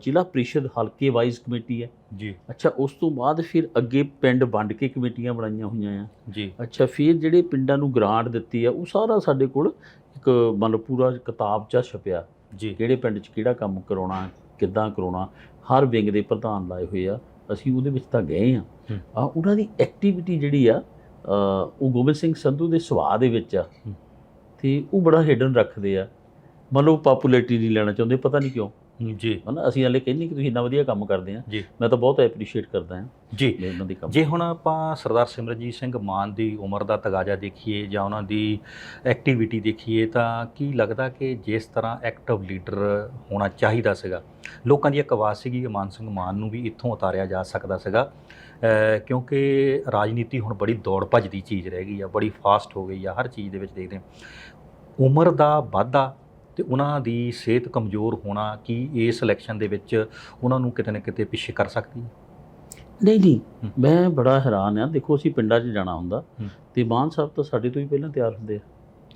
ਜ਼ਿਲ੍ਹਾ ਪ੍ਰੀਸ਼ਦ ਹਲਕੇ ਵਾਈਜ਼ ਕਮੇਟੀ ਹੈ। ਜੀ। ਅੱਛਾ ਉਸ ਤੋਂ ਬਾਅਦ ਫਿਰ ਅੱਗੇ ਪਿੰਡ ਵੰਡ ਕੇ ਕਮੇਟੀਆਂ ਬਣਾਈਆਂ ਹੋਈਆਂ ਆ। ਜੀ। ਅੱਛਾ ਫਿਰ ਜਿਹੜੇ ਪਿੰਡਾਂ ਨੂੰ ਗ੍ਰਾਂਟ ਦਿੱਤੀ ਆ ਉਹ ਸਾਰਾ ਸਾਡੇ ਕੋਲ ਇੱਕ ਮੰਨ ਲਓ ਪੂਰਾ ਕਿਤਾਬ 'ਚ ਛਪਿਆ। ਜੀ। ਕਿਹੜੇ ਪਿੰਡ 'ਚ ਕਿਹੜਾ ਕੰਮ ਕਰਾਉਣਾ ਕਿੱਦਾਂ ਕਰਾਉਣਾ ਹਰ ਵਿੰਗ ਦੇ ਪ੍ਰਧਾਨ ਲਾਏ ਹੋਏ ਆ ਅਸੀਂ ਉਹਦੇ ਵਿੱਚ ਤਾਂ ਗਏ ਆ। ਆ ਉਹਨਾਂ ਦੀ ਐਕਟੀਵਿਟੀ ਜਿਹੜੀ ਆ ਉਹ ਗੋਬਿੰਦ ਸਿੰਘ ਸੰਧੂ ਦੇ ਸੁਭਾਅ ਦੇ ਵਿੱਚ ਆ। ਤੇ ਉਹ ਬੜਾ ਹਿਡਨ ਰੱਖਦੇ ਆ ਮੰਨ ਲਓ ਪਾਪੂਲੈਰਿਟੀ ਨਹੀਂ ਲੈਣਾ ਚਾਹੁੰਦੇ ਪਤਾ ਨਹੀਂ ਕਿਉਂ ਜੀ। ਹਨਾ ਅਸੀਂ ਹਲੇ ਕਹਿੰਦੇ ਕਿ ਤੁਸੀਂ ਇੰਨਾ ਵਧੀਆ ਕੰਮ ਕਰਦੇ ਆ। ਮੈਂ ਤਾਂ ਬਹੁਤ ਐਪਰੀਸ਼ੀਏਟ ਕਰਦਾ ਹਾਂ ਜੀ। ਮੈਂ ਉਹਨਾਂ ਦੀ ਕੰਮ ਜੇ ਹੁਣ ਆਪਾਂ ਸਰਦਾਰ ਸਿਮਰਨਜੀਤ ਸਿੰਘ ਮਾਨ ਦੀ ਉਮਰ ਦਾ ਤਗਾਜਾ ਦੇਖੀਏ ਜਾਂ ਉਹਨਾਂ ਦੀ ਐਕਟੀਵਿਟੀ ਦੇਖੀਏ ਤਾਂ ਕੀ ਲੱਗਦਾ ਕਿ ਜਿਸ ਤਰ੍ਹਾਂ ਐਕਟਿਵ ਲੀਡਰ ਹੋਣਾ ਚਾਹੀਦਾ ਸੀਗਾ ਲੋਕਾਂ ਦੀ ਇੱਕ ਆਵਾਜ਼ ਸੀਗੀ ਮਾਨ ਸਿੰਘ ਮਾਨ ਨੂੰ ਵੀ ਇੱਥੋਂ ਉਤਾਰਿਆ ਜਾ ਸਕਦਾ ਸੀਗਾ। ਕਿਉਂਕਿ ਰਾਜਨੀਤੀ ਹੁਣ ਬੜੀ ਦੌੜ ਭੱਜ ਦੀ ਚੀਜ਼ ਰਹਿ ਗਈ ਆ ਬੜੀ ਫਾਸਟ ਹੋ ਗਈ ਆ ਹਰ ਚੀਜ਼ ਦੇ ਵਿੱਚ ਦੇਖਦੇ ਹਾਂ ਉਮਰ ਦਾ ਵਾਧਾ ਤੇ ਉਹਨਾਂ ਦੀ ਸਿਹਤ ਕਮਜ਼ੋਰ ਹੋਣਾ ਕੀ ਇਸ ਇਲੈਕਸ਼ਨ ਦੇ ਵਿੱਚ ਉਹਨਾਂ ਨੂੰ ਕਿਤੇ ਨਾ ਕਿਤੇ ਪਿੱਛੇ ਕਰ ਸਕਦੀ ਹੈ? ਨਹੀਂ ਨਹੀਂ। ਮੈਂ ਬੜਾ ਹੈਰਾਨ ਆ ਦੇਖੋ ਅਸੀਂ ਪਿੰਡਾਂ 'ਚ ਜਾਣਾ ਹੁੰਦਾ। ਤੇ ਮਾਨ ਸਾਹਿਬ ਤਾਂ ਸਾਡੇ ਤੋਂ ਹੀ ਪਹਿਲਾਂ ਤਿਆਰ ਹੁੰਦੇ ਆ।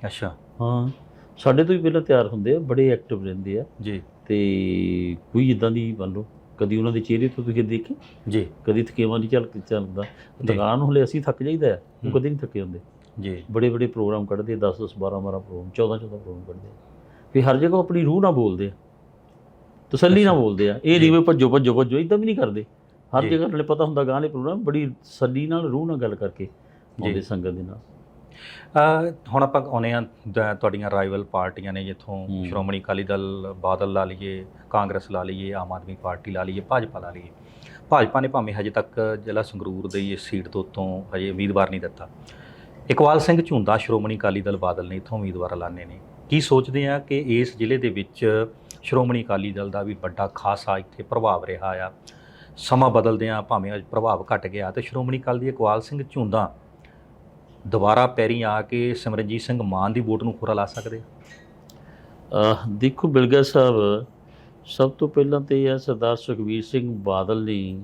ਅੱਛਾ। ਹਾਂ ਸਾਡੇ ਤੋਂ ਹੀ ਪਹਿਲਾਂ ਤਿਆਰ ਹੁੰਦੇ ਆ ਬੜੇ ਐਕਟਿਵ ਰਹਿੰਦੇ ਆ। ਜੀ। ਤੇ ਕੋਈ ਇਦਾਂ ਦੀ ਮੰਨ ਲਓ ਕਦੀ ਉਹਨਾਂ ਦੇ ਚਿਹਰੇ ਤੋਂ ਤੁਸੀਂ ਦੇਖੇ? ਜੀ। ਕਦੀ ਥਕੇਵਾਂ ਨਹੀਂ ਚੱਲ ਚੱਲਦਾ। ਦੁਕਾਨ ਹਲੇ ਅਸੀਂ ਥੱਕ ਜਾਈਦਾ ਉਹ। ਕਦੇ ਨਹੀਂ ਥੱਕੇ ਹੁੰਦੇ। ਜੀ। ਬੜੇ ਬੜੇ ਪ੍ਰੋਗਰਾਮ ਕੱਢਦੇ 10 10 12 12 ਪ੍ਰੋਗਰਾਮ 14 14 ਪ੍ਰੋਗਰਾਮ ਕੱਢਦੇ ਵੀ ਹਰ ਜਗ੍ਹਾ ਆਪਣੀ ਰੂਹ ਨਾਲ ਬੋਲਦੇ ਆ ਤਸੱਲੀ ਨਾਲ। ਬੋਲਦੇ ਆ ਇਹ ਨਹੀਂ ਵੀ ਭੱਜੋ ਭੱਜੋ ਭੱਜੋ ਇਦਾਂ ਵੀ ਨਹੀਂ ਕਰਦੇ ਹਰ। ਜਗ੍ਹਾ ਨਾਲੇ ਪਤਾ ਹੁੰਦਾ ਗਾਂ ਵਾਲੇ ਪ੍ਰੋਗਰਾਮ ਬੜੀ ਤਸੱਲੀ ਨਾਲ ਰੂਹ ਨਾਲ ਗੱਲ ਕਰਕੇ ਆਉਂਦੇ। ਸੰਗਤ ਦੇ ਨਾਲ ਹੁਣ ਆਪਾਂ ਆਉਨੇ ਆ ਤੁਹਾਡੀਆਂ ਰਾਈਵਲ ਪਾਰਟੀਆਂ ਨੇ ਜਿੱਥੋਂ। ਸ਼੍ਰੋਮਣੀ ਅਕਾਲੀ ਦਲ ਬਾਦਲ ਲਾ ਲਈਏ ਕਾਂਗਰਸ ਲਾ ਲਈਏ ਆਮ ਆਦਮੀ ਪਾਰਟੀ ਲਾ ਲਈਏ ਭਾਜਪਾ ਲਾ ਲਈਏ ਭਾਜਪਾ ਨੇ ਭਾਵੇਂ ਹਜੇ ਤੱਕ ਜ਼ਿਲ੍ਹਾ ਸੰਗਰੂਰ ਦੀ ਇਸ ਸੀਟ ਤੋਂ ਉੱਤੋਂ ਹਜੇ ਉਮੀਦਵਾਰ ਨਹੀਂ ਦਿੱਤਾ ਇਕਬਾਲ ਸਿੰਘ ਝੁੰਦਾ ਸ਼੍ਰੋਮਣੀ ਅਕਾਲੀ ਦਲ ਬਾਦਲ ਨੇ ਇੱਥੋਂ ਉਮੀਦਵਾਰ ਲਾਣੇ ਨੇ ਕੀ ਸੋਚਦੇ ਆ ਕਿ ਇਸ ਜ਼ਿਲ੍ਹੇ ਦੇ ਵਿੱਚ ਸ਼੍ਰੋਮਣੀ ਅਕਾਲੀ ਦਲ ਦਾ ਵੀ ਵੱਡਾ ਖਾਸਾ ਇੱਥੇ ਪ੍ਰਭਾਵ ਰਿਹਾ ਆ? ਸਮਾਂ ਬਦਲਦਿਆਂ ਭਾਵੇਂ ਅੱਜ ਪ੍ਰਭਾਵ ਘਟ ਗਿਆ ਤੇ ਸ਼੍ਰੋਮਣੀ ਅਕਾਲੀ ਦੀ ਇਕਬਾਲ ਸਿੰਘ ਝੁੰਦਾ ਦੁਬਾਰਾ ਪੈਰੀ ਆ ਕੇ ਸਿਮਰਨਜੀਤ ਸਿੰਘ ਮਾਨ ਦੀ ਵੋਟ ਨੂੰ ਖੁਰਾ ਲਾ ਸਕਦੇ ਆ? ਦੇਖੋ ਬਿਲਗਾ ਸਾਹਿਬ ਸਭ ਤੋਂ ਪਹਿਲਾਂ ਤੇ ਇਹ ਸਰਦਾਰ ਸੁਖਬੀਰ ਸਿੰਘ ਬਾਦਲ ਨੇ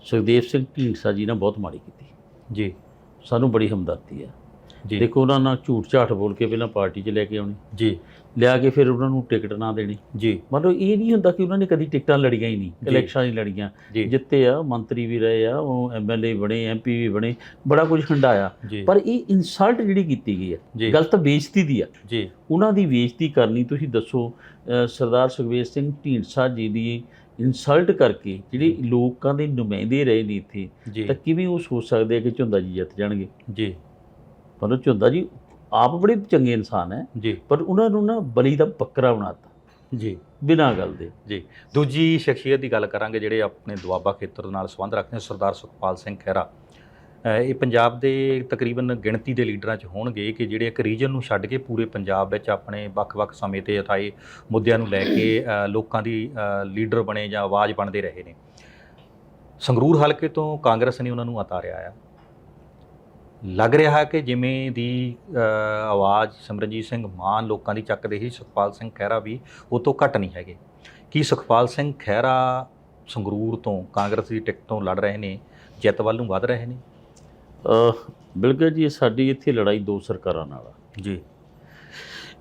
ਸੁਖਦੇਵ ਸਿੰਘ ਢੀਂਡਸਾ ਜੀ ਨਾਲ ਬਹੁਤ ਮਾੜੀ ਕੀਤੀ। ਜੀ। ਸਾਨੂੰ ਬੜੀ ਹਮਦਰਦੀ ਆ। ਦੇਖੋ ਉਹਨਾਂ ਨਾਲ ਝੂਠ ਝਾਠ ਬੋਲ ਕੇ ਪਹਿਲਾਂ ਪਾਰਟੀ 'ਚ ਲੈ ਕੇ ਆਉਣੀ। ਜੀ। ਲਿਆ ਕੇ ਫਿਰ ਉਹਨਾਂ ਨੂੰ ਟਿਕਟ ਨਾ ਦੇਣੀ। ਜੀ। ਮਤਲਬ ਇਹ ਨਹੀਂ ਹੁੰਦਾ ਕਿ ਉਹਨਾਂ ਨੇ ਕਦੀ ਟਿਕਟਾਂ ਲੜੀਆਂ ਹੀ ਨਹੀਂ। ਇਲੈਕਸ਼ਨਾਂ ਹੀ ਲੜੀਆਂ। ਜਿੱਤੇ ਆ ਮੰਤਰੀ ਵੀ ਰਹੇ ਆ ਉਹ ਐਮਐਲਏ ਬਣੇ ਐਮਪੀ ਵੀ ਬਣੇ ਬੜਾ ਕੁਝ ਹੰਡਾਇਆ ਜੀ। ਪਰ ਇਹ ਇਨਸਲਟ ਜਿਹੜੀ ਕੀਤੀ ਗਈ ਹੈ ਗਲਤ ਬੇਇੱਜ਼ਤੀ ਦੀ ਆ। ਜੀ। ਉਹਨਾਂ ਦੀ ਬੇਇੱਜ਼ਤੀ ਕਰਨੀ ਤੁਸੀਂ ਦੱਸੋ ਸਰਦਾਰ ਸੁਖਬੀਰ ਸਿੰਘ ਢੀਂਡਸਾ ਜੀ ਦੀ ਇਨਸਲਟ ਕਰਕੇ ਜਿਹੜੇ ਲੋਕਾਂ ਦੇ ਨੁਮਾਇੰਦੇ ਰਹੇ ਨੇ ਇੱਥੇ ਤਾਂ ਕਿਵੇਂ ਉਹ ਸੋਚ ਸਕਦੇ ਆ ਕਿ ਝੁੰਦਾ ਜੀ ਜਿੱਤ ਜਾਣਗੇ? ਜੀ। ਮਤਲਬ ਝੁੰਦਾ ਜੀ ਆਪ ਬੜੇ ਚੰਗੇ ਇਨਸਾਨ ਹੈ ਜੀ। ਪਰ ਉਹਨਾਂ ਨੂੰ ਨਾ ਬਲੀ ਦਾ ਬੱਕਰਾ ਬਣਾਤਾ ਜੀ। ਬਿਨਾਂ ਗੱਲ ਦੇ। ਜੀ। ਦੂਜੀ ਸ਼ਖਸੀਅਤ ਦੀ ਗੱਲ ਕਰਾਂਗੇ ਜਿਹੜੇ ਆਪਣੇ ਦੁਆਬਾ ਖੇਤਰ ਨਾਲ ਸੰਬੰਧ ਰੱਖਦੇ ਨੇ ਸਰਦਾਰ ਸੁਖਪਾਲ ਸਿੰਘ ਖਹਿਰਾ। ਇਹ ਪੰਜਾਬ ਦੇ ਤਕਰੀਬਨ ਗਿਣਤੀ ਦੇ ਲੀਡਰਾਂ 'ਚ ਹੋਣਗੇ ਕਿ ਜਿਹੜੇ ਇੱਕ ਰੀਜਨ ਨੂੰ ਛੱਡ ਕੇ ਪੂਰੇ ਪੰਜਾਬ ਵਿੱਚ ਆਪਣੇ ਵੱਖ-ਵੱਖ ਸਮੇਂ ਤੇ ਉਠਾਏ ਮੁੱਦਿਆਂ ਨੂੰ ਲੈ ਕੇ ਲੋਕਾਂ ਦੀ ਲੀਡਰ ਬਣੇ ਜਾਂ ਆਵਾਜ਼ ਬਣਦੇ ਰਹੇ ਨੇ। ਸੰਗਰੂਰ ਹਲਕੇ ਤੋਂ ਕਾਂਗਰਸ ਨੇ ਉਹਨਾਂ ਨੂੰ ਉਤਾਰਿਆ ਆ। ਲੱਗ ਰਿਹਾ ਕਿ ਜਿਵੇਂ ਦੀ ਆਵਾਜ਼ ਸਿਮਰਨਜੀਤ ਸਿੰਘ ਮਾਨ ਲੋਕਾਂ ਦੀ ਚੱਕਦੇ ਹੀ ਸੁਖਪਾਲ ਸਿੰਘ ਖਹਿਰਾ ਵੀ ਉਹ ਤੋਂ ਘੱਟ ਨਹੀਂ ਹੈਗੇ। ਕੀ ਸੁਖਪਾਲ ਸਿੰਘ ਖਹਿਰਾ ਸੰਗਰੂਰ ਤੋਂ ਕਾਂਗਰਸ ਦੀ ਟਿਕਟ ਤੋਂ ਲੜ ਰਹੇ ਨੇ ਜਿੱਤ ਵੱਲ ਨੂੰ ਵਧ ਰਹੇ ਨੇ? ਬਿਲਕੁਲ ਜੀ ਸਾਡੀ ਇੱਥੇ ਲੜਾਈ ਦੋ ਸਰਕਾਰਾਂ ਨਾਲ ਆ। ਜੀ।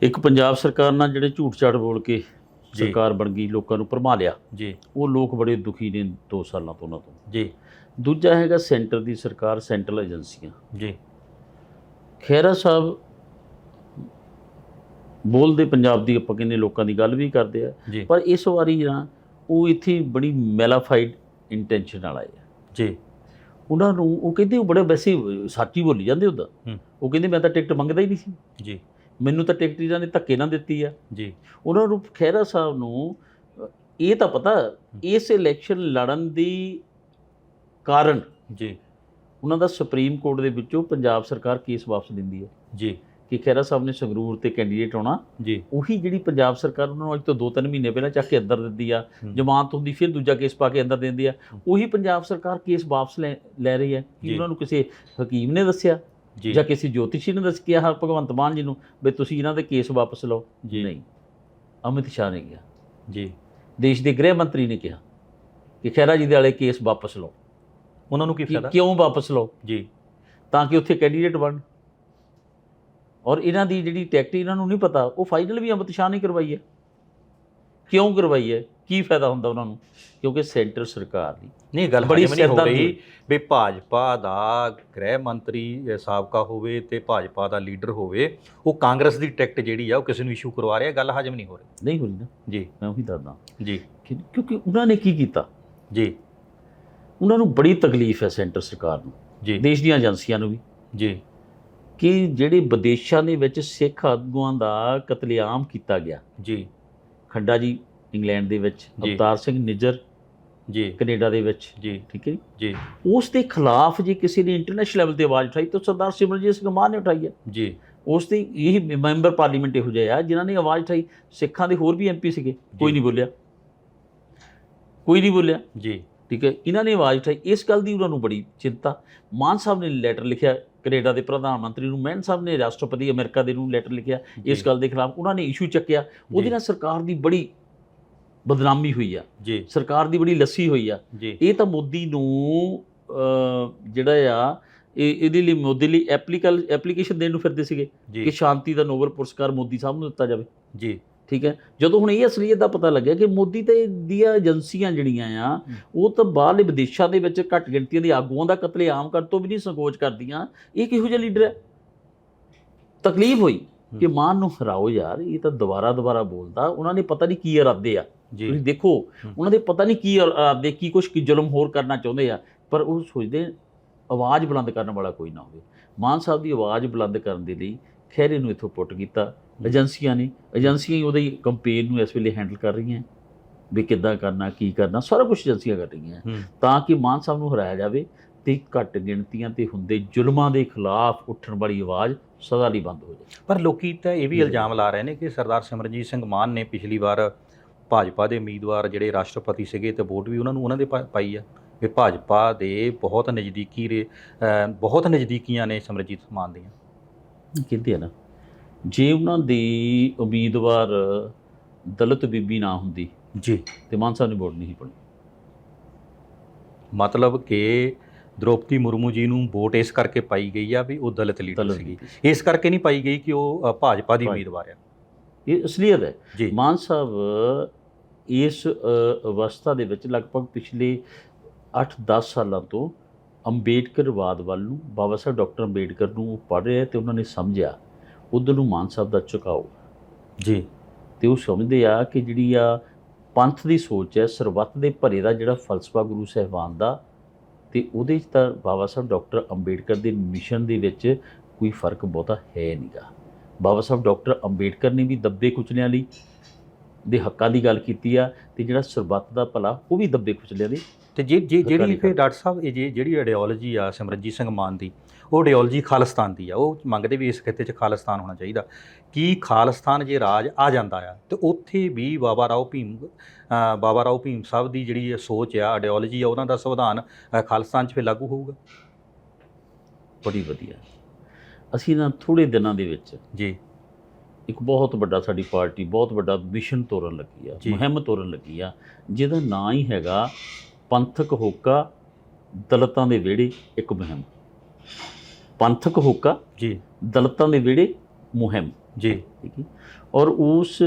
ਇੱਕ ਪੰਜਾਬ ਸਰਕਾਰ ਨਾਲ ਜਿਹੜੇ ਝੂਠ ਝਾੜ ਬੋਲ ਕੇ। ਸਰਕਾਰ ਬਣ ਗਈ ਲੋਕਾਂ ਨੂੰ ਭਰਮਾ ਲਿਆ ਜੀ। ਉਹ ਲੋਕ ਬੜੇ ਦੁਖੀ ਨੇ 2 ਸਾਲਾਂ ਤੋਂ ਉਹਨਾਂ ਤੋਂ। ਜੀ। ਦੂਜਾ ਹੈਗਾ ਸੈਂਟਰ ਦੀ ਸਰਕਾਰ ਸੈਂਟਰਲ ਏਜੰਸੀਆਂ। ਜੀ। ਖਹਿਰਾ ਸਾਹਿਬ ਬੋਲਦੇ ਪੰਜਾਬ ਦੀ ਆਪਾਂ ਕਹਿੰਦੇ ਲੋਕਾਂ ਦੀ ਗੱਲ ਵੀ ਕਰਦੇ ਆ। ਪਰ ਇਸ ਵਾਰੀ ਨਾ ਉਹ ਇੱਥੇ ਬੜੀ ਮੈਲਾਫਾਈਡ ਇੰਟੈਂਸ਼ਨ ਨਾਲ ਆਏ ਆ। ਜੀ। ਉਹਨਾਂ ਨੂੰ ਉਹ ਕਹਿੰਦੇ ਉਹ ਬੜੇ ਵੈਸੇ ਸੱਚੀ ਬੋਲੀ ਜਾਂਦੇ ਉਹਦਾ। ਉਹ ਕਹਿੰਦੇ ਮੈਂ ਤਾਂ ਟਿਕਟ ਮੰਗਦਾ ਹੀ ਨਹੀਂ ਸੀ। ਜੀ। ਮੈਨੂੰ ਤਾਂ ਟਿਕਟ ਇਹਨਾਂ ਨੇ ਧੱਕੇ ਨਾਲ ਦਿੱਤੀ ਆ। ਜੀ। ਉਹਨਾਂ ਨੂੰ ਖਹਿਰਾ ਸਾਹਿਬ ਨੂੰ ਇਹ ਤਾਂ ਪਤਾ ਇਸ ਇਲੈਕਸ਼ਨ ਲੜਨ ਦੀ ਕਾਰਨ ਜੀ। ਉਹਨਾਂ ਦਾ ਸੁਪਰੀਮ ਕੋਰਟ ਦੇ ਵਿੱਚੋਂ ਪੰਜਾਬ ਸਰਕਾਰ ਕੇਸ ਵਾਪਸ ਦਿੰਦੀ ਹੈ। ਜੀ। ਕਿ ਖਹਿਰਾ ਸਾਹਿਬ ਨੇ ਸੰਗਰੂਰ ਤੇ ਕੈਂਡੀਡੇਟ ਆਉਣਾ। ਜੀ। ਉਹੀ ਜਿਹੜੀ ਪੰਜਾਬ ਸਰਕਾਰ ਉਹਨਾਂ ਨੂੰ ਅੱਜ ਤੋਂ 2-3 ਮਹੀਨੇ ਪਹਿਲਾਂ ਚੱਕ ਕੇ ਅੰਦਰ ਦਿੰਦੀ ਆ। ਜ਼ਮਾਨਤ ਹੁੰਦੀ ਫਿਰ ਦੂਜਾ ਕੇਸ ਪਾ ਕੇ ਅੰਦਰ ਦਿੰਦੀ ਆ। ਉਹੀ ਪੰਜਾਬ ਸਰਕਾਰ ਕੇਸ ਵਾਪਸ ਲੈ ਲੈ ਰਹੀ ਹੈ। ਕਿ। ਉਹਨਾਂ ਨੂੰ ਕਿਸੇ ਹਕੀਮ ਨੇ ਦੱਸਿਆ? ਜੀ ਕਿਸੇ ਜੋਤਿਸ਼ੀ ਨੇ ਦੱਸ ਕਿਹਾ ਭਗਵੰਤ ਮਾਨ ਜੀ ਨੂੰ ਵੀ ਤੁਸੀਂ ਇਹਨਾਂ ਦੇ ਕੇਸ ਵਾਪਸ ਲਓ? ਜੀ। ਨਹੀਂ। ਅਮਿਤ ਸ਼ਾਹ ਨੇ ਕਿਹਾ। ਜੀ। ਦੇਸ਼ ਦੇ ਗ੍ਰਹਿ ਮੰਤਰੀ ਨੇ ਕਿਹਾ ਕਿ ਖਹਿਰਾ ਜੀ ਦੇ ਵਾਲੇ ਕੇਸ ਵਾਪਸ ਲਓ। ਉਹਨਾਂ ਨੂੰ ਕੀ ਫਾਇਦਾ? ਕਿਉਂ ਵਾਪਸ ਲਓ? ਜੀ। ਤਾਂ ਕਿ ਉੱਥੇ ਕੈਂਡੀਡੇਟ ਬਣ। ਔਰ ਇਹਨਾਂ ਦੀ ਜਿਹੜੀ ਟੈਕਟ ਇਹਨਾਂ ਨੂੰ ਨਹੀਂ ਪਤਾ ਉਹ ਫਾਈਨਲ ਵੀ ਅਮਿਤ ਸ਼ਾਹ ਨੇ ਕਰਵਾਈ ਹੈ। ਕਿਉਂ ਕਰਵਾਈ ਹੈ? ਕੀ ਫਾਇਦਾ ਹੁੰਦਾ ਉਹਨਾਂ ਨੂੰ? ਕਿਉਂਕਿ ਸੈਂਟਰ ਸਰਕਾਰ ਦੀ। ਨਹੀਂ ਗੱਲ ਬੜੀ ਨਹੀਂ ਹੋ ਰਹੀ ਵੀ ਭਾਜਪਾ ਦਾ ਗ੍ਰਹਿ ਮੰਤਰੀ ਸਾਬਕਾ ਹੋਵੇ ਤੇ ਭਾਜਪਾ ਦਾ ਲੀਡਰ ਹੋਵੇ ਉਹ ਕਾਂਗਰਸ ਦੀ ਟਿਕਟ ਜਿਹੜੀ ਆ ਉਹ ਕਿਸੇ ਨੂੰ ਇਸ਼ੂ ਕਰਵਾ ਰਿਹਾ ਗੱਲ ਹਜਮ ਨਹੀਂ ਹੋ ਰਹੀ। ਨਹੀਂ ਹੋਈ ਨਾ। ਜੀ। ਮੈਂ ਉਹੀ ਦੱਸਦਾ। ਜੀ। ਕਿਉਂਕਿ ਉਹਨਾਂ ਨੇ ਕੀ ਕੀਤਾ? ਜੀ। ਉਹਨਾਂ ਨੂੰ ਬੜੀ ਤਕਲੀਫ ਹੈ ਸੈਂਟਰ ਸਰਕਾਰ ਨੂੰ ਜੀ। ਦੇਸ਼ ਦੀਆਂ ਏਜੰਸੀਆਂ ਨੂੰ ਵੀ। ਜੀ। ਕਿ ਜਿਹੜੇ ਵਿਦੇਸ਼ਾਂ ਦੇ ਵਿੱਚ ਸਿੱਖ ਆਗੂਆਂ ਦਾ ਕਤਲੇਆਮ ਕੀਤਾ ਗਿਆ। ਜੀ। ਖੰਡਾ ਜੀ ਇੰਗਲੈਂਡ ਦੇ ਵਿੱਚ। ਅਵਤਾਰ ਸਿੰਘ ਨਿੱਜਰ ਜੀ। ਕੈਨੇਡਾ ਦੇ ਵਿੱਚ ਜੀ। ਠੀਕ ਹੈ ਜੀ? ਉਸ ਦੇ ਖਿਲਾਫ ਜੇ ਕਿਸੇ ਨੇ ਇੰਟਰਨੈਸ਼ਨਲ ਲੈਵਲ ਤੇ ਆਵਾਜ਼ ਉਠਾਈ ਤਾਂ ਸਰਦਾਰ ਸਿਮਰਨਜੀਤ ਸਿੰਘ ਮਾਨ ਨੇ ਉਠਾਈ ਹੈ। ਜੀ। ਉਸ ਦੀ ਇਹ ਮੈਂਬਰ ਪਾਰਲੀਮੈਂਟ ਇਹੋ ਜਿਹੇ ਆ ਜਿਨ੍ਹਾਂ ਨੇ ਆਵਾਜ਼ ਉਠਾਈ। ਸਿੱਖਾਂ ਦੇ ਹੋਰ ਵੀ ਐਮਪੀ ਸੀਗੇ। ਕੋਈ ਨਹੀਂ ਬੋਲਿਆ। ਕੋਈ ਨਹੀਂ ਬੋਲਿਆ। ਜੀ। ਠੀਕ ਹੈ? ਇਹਨਾਂ ਨੇ ਆਵਾਜ਼ ਉਠਾਈ। ਇਸ ਗੱਲ ਦੀ ਉਹਨਾਂ ਨੂੰ ਬੜੀ ਚਿੰਤਾ। ਮਾਨ ਸਾਹਿਬ ਨੇ ਲੈਟਰ ਲਿਖਿਆ ਕੈਨੇਡਾ ਦੇ ਪ੍ਰਧਾਨ ਮੰਤਰੀ ਨੂੰ। ਮੈਨ ਸਾਹਿਬ ਨੇ ਰਾਸ਼ਟਰਪਤੀ ਅਮਰੀਕਾ ਦੇ ਨੂੰ ਲੈਟਰ ਲਿਖਿਆ। ਇਸ ਗੱਲ ਦੇ ਖਿਲਾਫ ਉਹਨਾਂ ਨੇ ਇਸ਼ੂ ਚੱਕਿਆ। ਉਹਦੇ ਨਾਲ ਸਰਕਾਰ ਦੀ ਬੜੀ ਬਦਨਾਮੀ ਹੋਈ ਆ। ਜੀ। ਸਰਕਾਰ ਦੀ ਬੜੀ ਲੱਸੀ ਹੋਈ ਆ। ਇਹ ਤਾਂ ਮੋਦੀ ਨੂੰ ਜਿਹੜਾ ਆ ਇਹ ਇਹਦੇ ਲਈ ਮੋਦੀ ਲਈ ਐਪਲੀਕਲ ਐਪਲੀਕੇਸ਼ਨ ਦੇਣ ਨੂੰ ਫਿਰਦੇ ਸੀਗੇ ਕਿ ਸ਼ਾਂਤੀ ਦਾ ਨੋਬਲ ਪੁਰਸਕਾਰ ਮੋਦੀ ਸਾਹਿਬ ਨੂੰ ਦਿੱਤਾ ਜਾਵੇ। ਜੀ। ਠੀਕ ਹੈ? ਜਦੋਂ ਹੁਣ ਇਹ ਅਸਲੀਅਤ ਦਾ ਪਤਾ ਲੱਗਿਆ ਕਿ ਮੋਦੀ ਤੇ ਦੀਆਂ ਏਜੰਸੀਆਂ ਜਿਹੜੀਆਂ ਆ ਉਹ ਤਾਂ ਬਾਹਰਲੇ ਵਿਦੇਸ਼ਾਂ ਦੇ ਵਿੱਚ ਘੱਟ ਗਿਣਤੀਆਂ ਦੇ ਆਗੂਆਂ ਦਾ ਕਤਲੇਆਮ ਕਰਨ ਤੋਂ ਵੀ ਨਹੀਂ ਸੰਕੋਚ ਕਰਦੀਆਂ। ਇਹ ਕਿਹੋ ਜਿਹਾ ਲੀਡਰ ਹੈ? ਤਕਲੀਫ ਹੋਈ ਕਿ। ਮਾਨ ਨੂੰ ਹਰਾਓ ਯਾਰ ਇਹ ਤਾਂ ਦੁਬਾਰਾ ਦੁਬਾਰਾ ਬੋਲਦਾ। ਉਹਨਾਂ ਨੇ ਪਤਾ ਨਹੀਂ ਕੀ ਇਰਾਦੇ ਆ। ਜੀ। ਤੁਸੀਂ ਦੇਖੋ। ਉਹਨਾਂ ਦੇ ਪਤਾ ਨਹੀਂ ਕੀ ਇਰਾਦੇ ਕੀ ਕੁਛ ਕੀ ਜ਼ੁਲਮ ਹੋਰ ਕਰਨਾ ਚਾਹੁੰਦੇ ਆ। ਪਰ ਉਹ ਸੋਚਦੇ ਆਵਾਜ਼ ਬੁਲੰਦ ਕਰਨ ਵਾਲਾ ਕੋਈ ਨਾ ਹੋਵੇ। ਮਾਨ ਸਾਹਿਬ ਦੀ ਆਵਾਜ਼ ਬੁਲੰਦ ਕਰਨ ਦੇ ਲਈ ਖਹਿਰੇ ਨੂੰ ਇੱਥੋਂ ਪੁੱਟ ਕੀਤਾ। ਏਜੰਸੀਆਂ ਨੇ ਏਜੰਸੀਆਂ ਹੀ ਉਹਦੀ ਕੰਪੇਨ ਨੂੰ ਇਸ ਵੇਲੇ ਹੈਂਡਲ ਕਰ ਰਹੀਆਂ। ਵੀ ਕਿੱਦਾਂ ਕਰਨਾ ਕੀ ਕਰਨਾ ਸਾਰਾ ਕੁਝ ਏਜੰਸੀਆਂ ਕਰ ਰਹੀਆਂ। ਤਾਂ ਕਿ ਮਾਨ ਸਾਹਿਬ ਨੂੰ ਹਰਾਇਆ ਜਾਵੇ ਤੇ ਘੱਟ ਗਿਣਤੀਆਂ ਤੇ ਹੁੰਦੇ ਜ਼ੁਲਮਾਂ ਦੇ ਖਿਲਾਫ ਉੱਠਣ ਵਾਲੀ ਆਵਾਜ਼ ਸਦਾ ਲਈ ਬੰਦ ਹੋ ਜਾਵੇ। ਪਰ ਲੋਕੀ ਤਾਂ ਇਹ ਵੀ। ਇਲਜ਼ਾਮ ਲਾ ਰਹੇ ਨੇ ਕਿ ਸਰਦਾਰ ਸਿਮਰਨਜੀਤ ਸਿੰਘ ਮਾਨ ਨੇ ਪਿਛਲੀ ਵਾਰ ਭਾਜਪਾ ਦੇ ਉਮੀਦਵਾਰ ਜਿਹੜੇ ਰਾਸ਼ਟਰਪਤੀ ਸੀਗੇ ਤੇ ਵੋਟ ਵੀ ਉਹਨਾਂ ਨੂੰ ਉਹਨਾਂ ਦੇ ਪਾਈ ਆ। ਵੀ ਭਾਜਪਾ ਦੇ ਬਹੁਤ ਨਜ਼ਦੀਕੀ ਰੇ ਬਹੁਤ ਨਜ਼ਦੀਕੀਆਂ ਨੇ ਸਿਮਰਨਜੀਤ ਮਾਨ ਦੀਆਂ। ਕਹਿੰਦੇ ਆ ਨਾ ਜੇ ਉਹਨਾਂ ਦੀ ਉਮੀਦਵਾਰ ਦਲਿਤ ਬੀਬੀ ਨਾ ਹੁੰਦੀ ਜੀ। ਤੇ ਮਾਨ ਸਾਹਿਬ ਨੇ ਵੋਟ ਨਹੀਂ ਪਾਉਣੀ। ਮਤਲਬ ਕਿ ਦ੍ਰੋਪਦੀ ਮੁਰਮੂ ਜੀ ਨੂੰ ਵੋਟ ਇਸ ਕਰਕੇ ਪਾਈ ਗਈ ਆ ਵੀ ਉਹ ਦਲਿਤ ਲੀਡਰ ਸੀਗੀ। ਇਸ ਕਰਕੇ ਨਹੀਂ ਪਾਈ ਗਈ ਕਿ ਉਹ ਭਾਜਪਾ ਦੀ ਉਮੀਦਵਾਰ ਆ। ਇਹ ਅਸਲੀਅਤ ਹੈ। ਜੀ। ਮਾਨ ਸਾਹਿਬ ਇਸ ਅਵਸਥਾ ਦੇ ਵਿੱਚ ਲਗਭਗ ਪਿਛਲੇ 8-10 ਸਾਲਾਂ ਤੋਂ ਅੰਬੇਡਕਰਵਾਦ ਵੱਲ ਨੂੰ ਬਾਬਾ ਸਾਹਿਬ ਡਾਕਟਰ ਅੰਬੇਡਕਰ ਨੂੰ ਪੜ੍ਹ ਰਿਹਾ ਤੇ ਉਹਨਾਂ ਨੇ ਸਮਝਿਆ। ਉਧਰ ਨੂੰ ਮਾਨ ਸਾਹਿਬ ਦਾ ਝੁਕਾਓ। ਜੀ। ਤੇ ਉਹ ਸਮਝਦੇ ਆ ਕਿ ਜਿਹੜੀ ਆ ਪੰਥ ਦੀ ਸੋਚ ਹੈ ਸਰਬੱਤ ਦੇ ਭਰੇ ਦਾ ਜਿਹੜਾ ਫਲਸਫਾ ਗੁਰੂ ਸਾਹਿਬਾਨ ਦਾ ਤੇ ਉਹਦੇ 'ਚ ਤਾਂ ਬਾਬਾ ਸਾਹਿਬ ਡਾਕਟਰ ਅੰਬੇਡਕਰ ਦੇ ਮਿਸ਼ਨ ਦੇ ਵਿੱਚ ਕੋਈ ਫ਼ਰਕ ਬਹੁਤਾ ਹੈ ਨਹੀਂਗਾ। ਬਾਬਾ ਸਾਹਿਬ ਡਾਕਟਰ ਅੰਬੇਡਕਰ ਨੇ ਵੀ ਦੱਬੇ ਕੁਚਲਿਆਂ ਲਈ ਦੇ ਹੱਕਾਂ ਦੀ ਗੱਲ ਕੀਤੀ ਆ ਤੇ ਜਿਹੜਾ ਸਰਬੱਤ ਦਾ ਭਲਾ ਉਹ ਵੀ ਦੱਬੇ ਕੁਚਲਿਆਂ ਦੀ ਤੇ ਜੇ ਜੇ ਜਿਹੜੀ ਫਿਰ। ਡਾਕਟਰ ਸਾਹਿਬ ਇਹ ਜੇ- ਜਿਹੜੀ ਆਈਡੀਓਲੋਜੀ ਆ ਸਿਮਰਨਜੀਤ ਸਿੰਘ ਮਾਨ ਦੀ ਉਹ ਆਈਡੀਓਲੋਜੀ ਖਾਲਿਸਤਾਨ ਦੀ ਆ। ਉਹ ਮੰਗਦੇ ਵੀ ਇਸ ਖਿੱਤੇ 'ਚ ਖਾਲਿਸਤਾਨ ਹੋਣਾ ਚਾਹੀਦਾ। ਕੀ ਖਾਲਿਸਤਾਨ ਜੇ ਰਾਜ ਆ ਜਾਂਦਾ ਆ ਤੇ ਉੱਥੇ ਵੀ ਬਾਬਾ ਰਾਓ ਭੀਮ ਬਾਬਾ ਰਾਓ ਭੀਮ ਸਾਹਿਬ ਦੀ ਜਿਹੜੀ ਸੋਚ ਆ ਆਈਡੀਓਲੋਜੀ ਆ ਉਹਨਾਂ ਦਾ ਸੰਵਿਧਾਨ ਖਾਲਿਸਤਾਨ 'ਚ ਫਿਰ ਲਾਗੂ ਹੋਊਗਾ? ਬੜੀ ਵਧੀਆ। ਅਸੀਂ ਨਾ ਥੋੜੇ ਦਿਨਾਂ ਦੇ ਵਿੱਚ ਜੀ। ਇੱਕ ਬਹੁਤ ਵੱਡਾ ਸਾਡੀ ਪਾਰਟੀ ਬਹੁਤ ਵੱਡਾ ਮਿਸ਼ਨ ਤੋਰਨ ਲੱਗੀ ਆ। ਮੁਹਿੰਮ ਤੋਰਨ ਲੱਗੀ ਆ ਜਿਹਦਾ ਨਾਂ ਹੀ ਹੈਗਾ ਪੰਥਕ ਹੋਕਾ ਦਲਤਾਂ ਦੇ ਵਿਹੜੇ ਇੱਕ ਮੁਹਿੰਮ। ਪੰਥਕ ਹੋਕਾ ਜੀ। ਦਲਤਾਂ ਦੇ ਵਿਹੜੇ ਮੁਹਿੰਮ। ਜੀ। ਠੀਕ ਹੈ। ਔਰ ਉਸ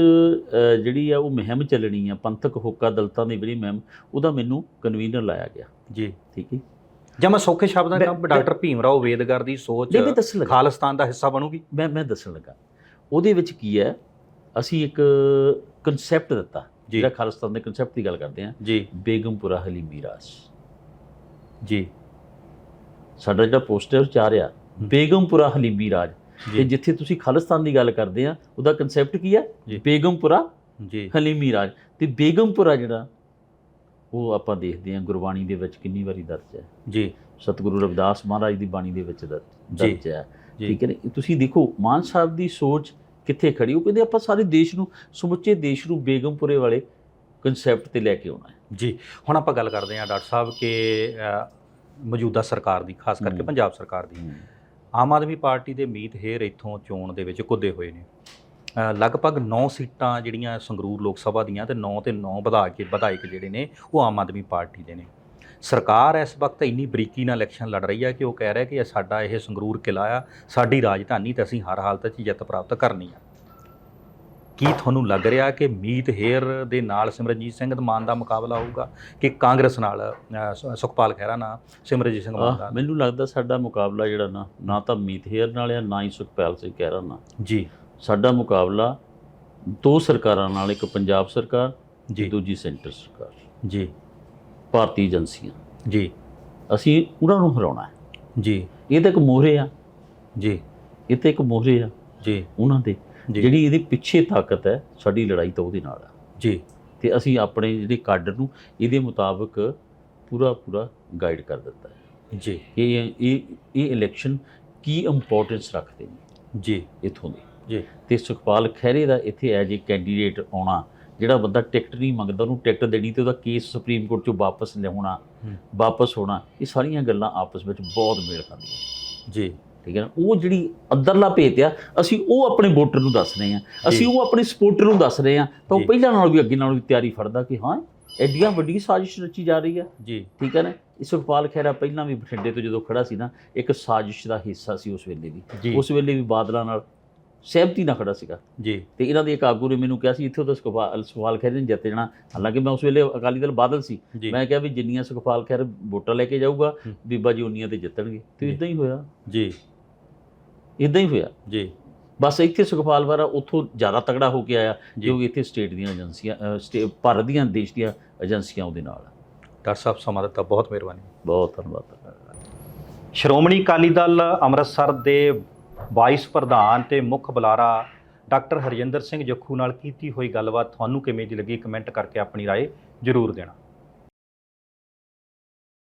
ਜਿਹੜੀ ਆ ਉਹ ਮੁਹਿੰਮ ਚੱਲਣੀ ਆ ਪੰਥਕ ਹੋਕਾ ਦਲਤਾਂ ਦੇ ਵਿਹੜੇ ਮੁਹਿੰਮ ਉਹਦਾ ਮੈਨੂੰ ਕਨਵੀਨਰ ਲਾਇਆ ਗਿਆ। ਜੀ। ਠੀਕ ਹੈ। ਜਾਂ ਮੈਂ ਸੌਖੇ ਸ਼ਬਦਾਂ ਮੈਂ- ਨਾਲ ਡਾਕਟਰ ਭੀਮ ਰਾਓ ਵੇਦਗਰ ਦੀ ਸੋਚ ਖਾਲਿਸਤਾਨ ਦਾ ਹਿੱਸਾ ਬਣੂਗੀ? ਮੈਂ ਮੈਂ ਦੱਸਣ ਲੱਗਾ। ਉਹਦੇ ਵਿੱਚ ਕੀ ਹੈ? ਅਸੀਂ ਇੱਕ ਕਨਸੈਪਟ ਦਿੱਤਾ। ਜਿਹੜਾ ਖਾਲਿਸਤਾਨ ਦੇ ਕਨਸੈਪਟ ਦੀ ਗੱਲ ਕਰਦੇ ਆ ਜੀ। ਬੇਗਮਪੁਰਾ ਹਲੀਮੀ ਰਾਜ ਜੀ। ਸਾਡਾ ਜਿਹੜਾ ਪੋਸਟਰ ਚਾਰ ਆ ਬੇਗਮਪੁਰਾ ਹਲੀਮੀ ਰਾਜ ਤੇ ਜਿੱਥੇ ਤੁਸੀਂ ਖਾਲਿਸਤਾਨ ਦੀ ਗੱਲ ਕਰਦੇ ਆ ਉਹਦਾ ਕਨਸੈਪਟ ਕੀ ਆ ਜੀ। ਬੇਗਮਪੁਰਾ ਜੀ। ਹਲੀਮੀ ਰਾਜ ਤੇ ਬੇਗਮਪੁਰਾ ਜਿਹੜਾ ਉਹ ਆਪਾਂ ਦੇਖਦੇ ਆ ਗੁਰਬਾਣੀ ਦੇ ਵਿੱਚ ਕਿੰਨੀ ਵਾਰੀ ਦਰਜ ਹੈ। ਜੀ। ਸਤਿਗੁਰੂ ਰਵਿਦਾਸ ਮਹਾਰਾਜ ਦੀ ਬਾਣੀ ਦੇ ਵਿੱਚ ਦਰਜ ਹੈ। ਠੀਕ ਹੈ ਤੁਸੀਂ ਦੇਖੋ ਮਾਨ ਸਾਹਿਬ ਦੀ ਸੋਚ ਕਿੱਥੇ ਖੜੀ ਉਹ ਕਹਿੰਦੇ ਆਪਾਂ ਸਾਰੇ ਦੇਸ਼ ਨੂੰ ਸਮੁੱਚੇ ਦੇਸ਼ ਨੂੰ ਬੇਗਮਪੁਰੇ ਵਾਲੇ ਕਨਸੈਪਟ ਤੇ ਲੈ ਕੇ ਆਉਣਾ ਹੈ। ਜੀ ਹੁਣ ਆਪਾਂ ਗੱਲ ਕਰਦੇ ਹਾਂ ਡਾਕਟਰ ਸਾਹਿਬ ਕਿ ਮੌਜੂਦਾ ਸਰਕਾਰ ਦੀ ਖਾਸ ਕਰਕੇ। ਪੰਜਾਬ ਸਰਕਾਰ ਦੀ। ਆਮ ਆਦਮੀ ਪਾਰਟੀ ਦੇ ਮੀਤ ਹੇਰ ਇੱਥੋਂ ਚੋਣ ਦੇ ਵਿੱਚ ਕੁੱਦੇ ਹੋਏ ਨੇ। ਲਗਭਗ 9 ਸੀਟਾਂ ਜਿਹੜੀਆਂ ਸੰਗਰੂਰ ਲੋਕ ਸਭਾ ਦੀਆਂ ਤੇ 9 ਤੇ 9 ਵਧਾ ਕੇ ਵਿਧਾਇਕ ਜਿਹੜੇ ਨੇ ਉਹ ਆਮ ਆਦਮੀ ਪਾਰਟੀ ਦੇ ਨੇ। ਸਰਕਾਰ ਇਸ ਵਕਤ ਇੰਨੀ ਬਰੀਕੀ ਨਾਲ ਇਲੈਕਸ਼ਨ ਲੜ ਰਹੀ ਹੈ ਕਿ ਉਹ ਕਹਿ ਰਿਹਾ ਕਿ ਇਹ ਸਾਡਾ ਇਹ ਸੰਗਰੂਰ ਕਿਲਾ ਆ ਸਾਡੀ ਰਾਜਧਾਨੀ ਤੇ ਅਸੀਂ ਹਰ ਹਾਲਤ 'ਚ ਜਿੱਤ ਪ੍ਰਾਪਤ ਕਰਨੀ ਆ। ਕੀ ਤੁਹਾਨੂੰ ਲੱਗ ਰਿਹਾ ਕਿ ਮੀਤ ਹੇਰ ਦੇ ਨਾਲ ਸਿਮਰਨਜੀਤ ਸਿੰਘ ਮਾਨ ਦਾ ਮੁਕਾਬਲਾ ਹੋਊਗਾ ਕਿ ਕਾਂਗਰਸ ਨਾਲ ਸੁਖਪਾਲ ਖਹਿਰਾ ਨਾਲ ਸਿਮਰਨਜੀਤ ਸਿੰਘ ਮਾਨ ਦਾ? ਮੈਨੂੰ ਲੱਗਦਾ ਸਾਡਾ ਮੁਕਾਬਲਾ ਜਿਹੜਾ ਨਾ ਨਾ ਤਾਂ ਮੀਤ ਹੇਅਰ ਨਾਲ ਆ ਨਾ ਹੀ ਸੁਖਪਾਲ ਸਿੰਘ ਕਹਿਰਾ ਨਾਲ। ਜੀ। ਸਾਡਾ ਮੁਕਾਬਲਾ ਦੋ ਸਰਕਾਰਾਂ ਨਾਲ ਇੱਕ ਪੰਜਾਬ ਸਰਕਾਰ ਜੀ। ਦੂਜੀ ਸੈਂਟਰ ਸਰਕਾਰ। ਜੀ। ਭਾਰਤੀ ਏਜੰਸੀਆਂ। ਜੀ। ਅਸੀਂ ਉਹਨਾਂ ਨੂੰ ਹਰਾਉਣਾ ਹੈ। ਜੀ। ਇਹ ਤਾਂ ਇੱਕ ਮੋਹਰੇ ਆ। ਜੀ। ਇਹ ਤਾਂ ਇੱਕ ਮੋਹਰੇ ਆ। ਜੀ। ਉਹਨਾਂ ਦੇ। ਜਿਹੜੀ ਇਹਦੇ ਪਿੱਛੇ ਤਾਕਤ ਹੈ ਸਾਡੀ ਲੜਾਈ ਤਾਂ ਉਹਦੇ ਨਾਲ ਆ। ਜੀ। ਤੇ ਅਸੀਂ ਆਪਣੇ ਜਿਹੜੇ ਕਾਡਰ ਨੂੰ ਇਹਦੇ ਮੁਤਾਬਕ ਪੂਰਾ ਪੂਰਾ ਗਾਈਡ ਕਰ ਦਿੱਤਾ ਹੈ। ਜੀ। ਇਹ ਇਹ ਇਹ ਇਲੈਕਸ਼ਨ ਕੀ ਇੰਪੋਰਟੈਂਸ ਰੱਖਦੇ ਨੇ ਜੀ। ਇਥੋਂ ਦੀ। ਜੀ। ਤੇ ਸੁਖਪਾਲ ਖਹਿਰੇ ਦਾ ਇੱਥੇ ਐਜ ਏ ਕੈਂਡੀਡੇਟ ਆਉਣਾ ਜਿਹੜਾ ਬੰਦਾ ਟਿਕਟ ਨਹੀਂ ਮੰਗਦਾ ਉਹਨੂੰ ਟਿਕਟ ਦੇਣੀ ਤੇ ਉਹਦਾ ਕੇਸ ਸੁਪਰੀਮ ਕੋਰਟ ਚੋਂ ਵਾਪਸ ਲਿਆਉਣਾ। ਵਾਪਸ ਹੋਣਾ ਇਹ ਸਾਰੀਆਂ ਗੱਲਾਂ ਆਪਸ ਵਿੱਚ ਬਹੁਤ ਮੇਲ ਖਾਂਦੀਆਂ ਜੀ। ਠੀਕ ਹੈ ਨਾ? ਉਹ ਜਿਹੜੀ ਅੰਦਰਲਾ ਭੇਤ ਆ ਅਸੀਂ ਉਹ ਆਪਣੇ ਵੋਟਰ ਨੂੰ ਦੱਸ ਰਹੇ ਹਾਂ ਅਸੀਂ ਉਹ ਆਪਣੇ ਸਪੋਰਟਰ ਨੂੰ ਦੱਸ ਰਹੇ ਹਾਂ ਤਾਂ। ਉਹ ਪਹਿਲਾਂ ਨਾਲੋਂ ਵੀ ਅੱਗੇ ਨਾਲੋਂ ਵੀ ਤਿਆਰੀ ਫੜਦਾ ਕਿ ਹਾਂ ਐਡੀਆਂ ਵੱਡੀ ਸਾਜ਼ਿਸ਼ ਰਚੀ ਜਾ ਰਹੀ ਆ। ਜੀ। ਠੀਕ ਹੈ ਨਾ? ਸੁਖਪਾਲ ਖਹਿਰਾ ਪਹਿਲਾਂ ਵੀ ਬਠਿੰਡੇ ਤੋਂ ਜਦੋਂ ਖੜਾ ਸੀ ਨਾ ਇੱਕ ਸਾਜ਼ਿਸ਼ ਦਾ ਹਿੱਸਾ ਸੀ ਉਸ ਵੇਲੇ ਵੀ ਜੀ। ਉਸ ਵੇਲੇ ਵੀ ਬਾਦਲਾਂ ਨਾਲ ਸਹਿਮਤੀ ਨਾਲ ਖੜਾ ਸੀਗਾ। ਜੀ। ਤੇ ਇਹਨਾਂ ਦੇ ਇੱਕ ਆਗੂ ਨੇ ਮੈਨੂੰ ਕਿਹਾ ਸੀ ਇੱਥੇ ਤਾਂ ਸੁਖਪਾਲ ਸੁਖਪਾਲ ਖਹਿਰੇ ਨੇ ਜਿੱਤ ਜਾਣਾ। ਹਾਲਾਂਕਿ ਮੈਂ ਉਸ ਵੇਲੇ ਅਕਾਲੀ ਦਲ ਬਾਦਲ ਸੀ। ਮੈਂ ਕਿਹਾ ਵੀ ਜਿੰਨੀਆਂ ਸੁਖਪਾਲ ਖਹਿਰ ਵੋਟਾਂ ਲੈ ਕੇ ਜਾਊਗਾ। ਬੀਬਾ ਜੀ ਉਨੀਆਂ ਤੇ ਜਿੱਤਣਗੇ। ਤੇ। ਇਦਾਂ ਹੀ ਹੋਇਆ। ਜੀ। ਇਦਾਂ ਹੀ ਹੋਇਆ। ਜੀ। ਬਸ ਇੱਥੇ ਸੁਖਪਾਲ ਵਾਰਾ ਉੱਥੋਂ ਜ਼ਿਆਦਾ ਤਗੜਾ ਹੋ ਕੇ ਆਇਆ ਜੀ। ਕਿਉਂਕਿ ਇੱਥੇ ਸਟੇਟ ਦੀਆਂ ਏਜੰਸੀਆਂ ਭਾਰਤ ਦੀਆਂ ਦੇਸ਼ ਦੀਆਂ ਏਜੰਸੀਆਂ ਉਹਦੇ ਨਾਲ। ਡਾਕਟਰ ਸਾਹਿਬ ਸਮਾਂ ਦਿੱਤਾ। ਬਹੁਤ ਮਿਹਰਬਾਨੀ। ਬਹੁਤ ਧੰਨਵਾਦ। ਸ਼੍ਰੋਮਣੀ ਅਕਾਲੀ ਦਲ ਅੰਮ੍ਰਿਤਸਰ ਦੇ ਵਾਈਸ ਪ੍ਰਧਾਨ ਤੇ ਮੁੱਖ ਬੁਲਾਰਾ ਡਾਕਟਰ ਹਰਜਿੰਦਰ ਸਿੰਘ ਜੱਖੂ ਨਾਲ ਕੀਤੀ ਹੋਈ ਗੱਲਬਾਤ ਤੁਹਾਨੂੰ ਕਿਵੇਂ ਦੀ ਲੱਗੀ ਕਮੈਂਟ ਕਰਕੇ ਆਪਣੀ رائے ਜ਼ਰੂਰ ਦੇਣਾ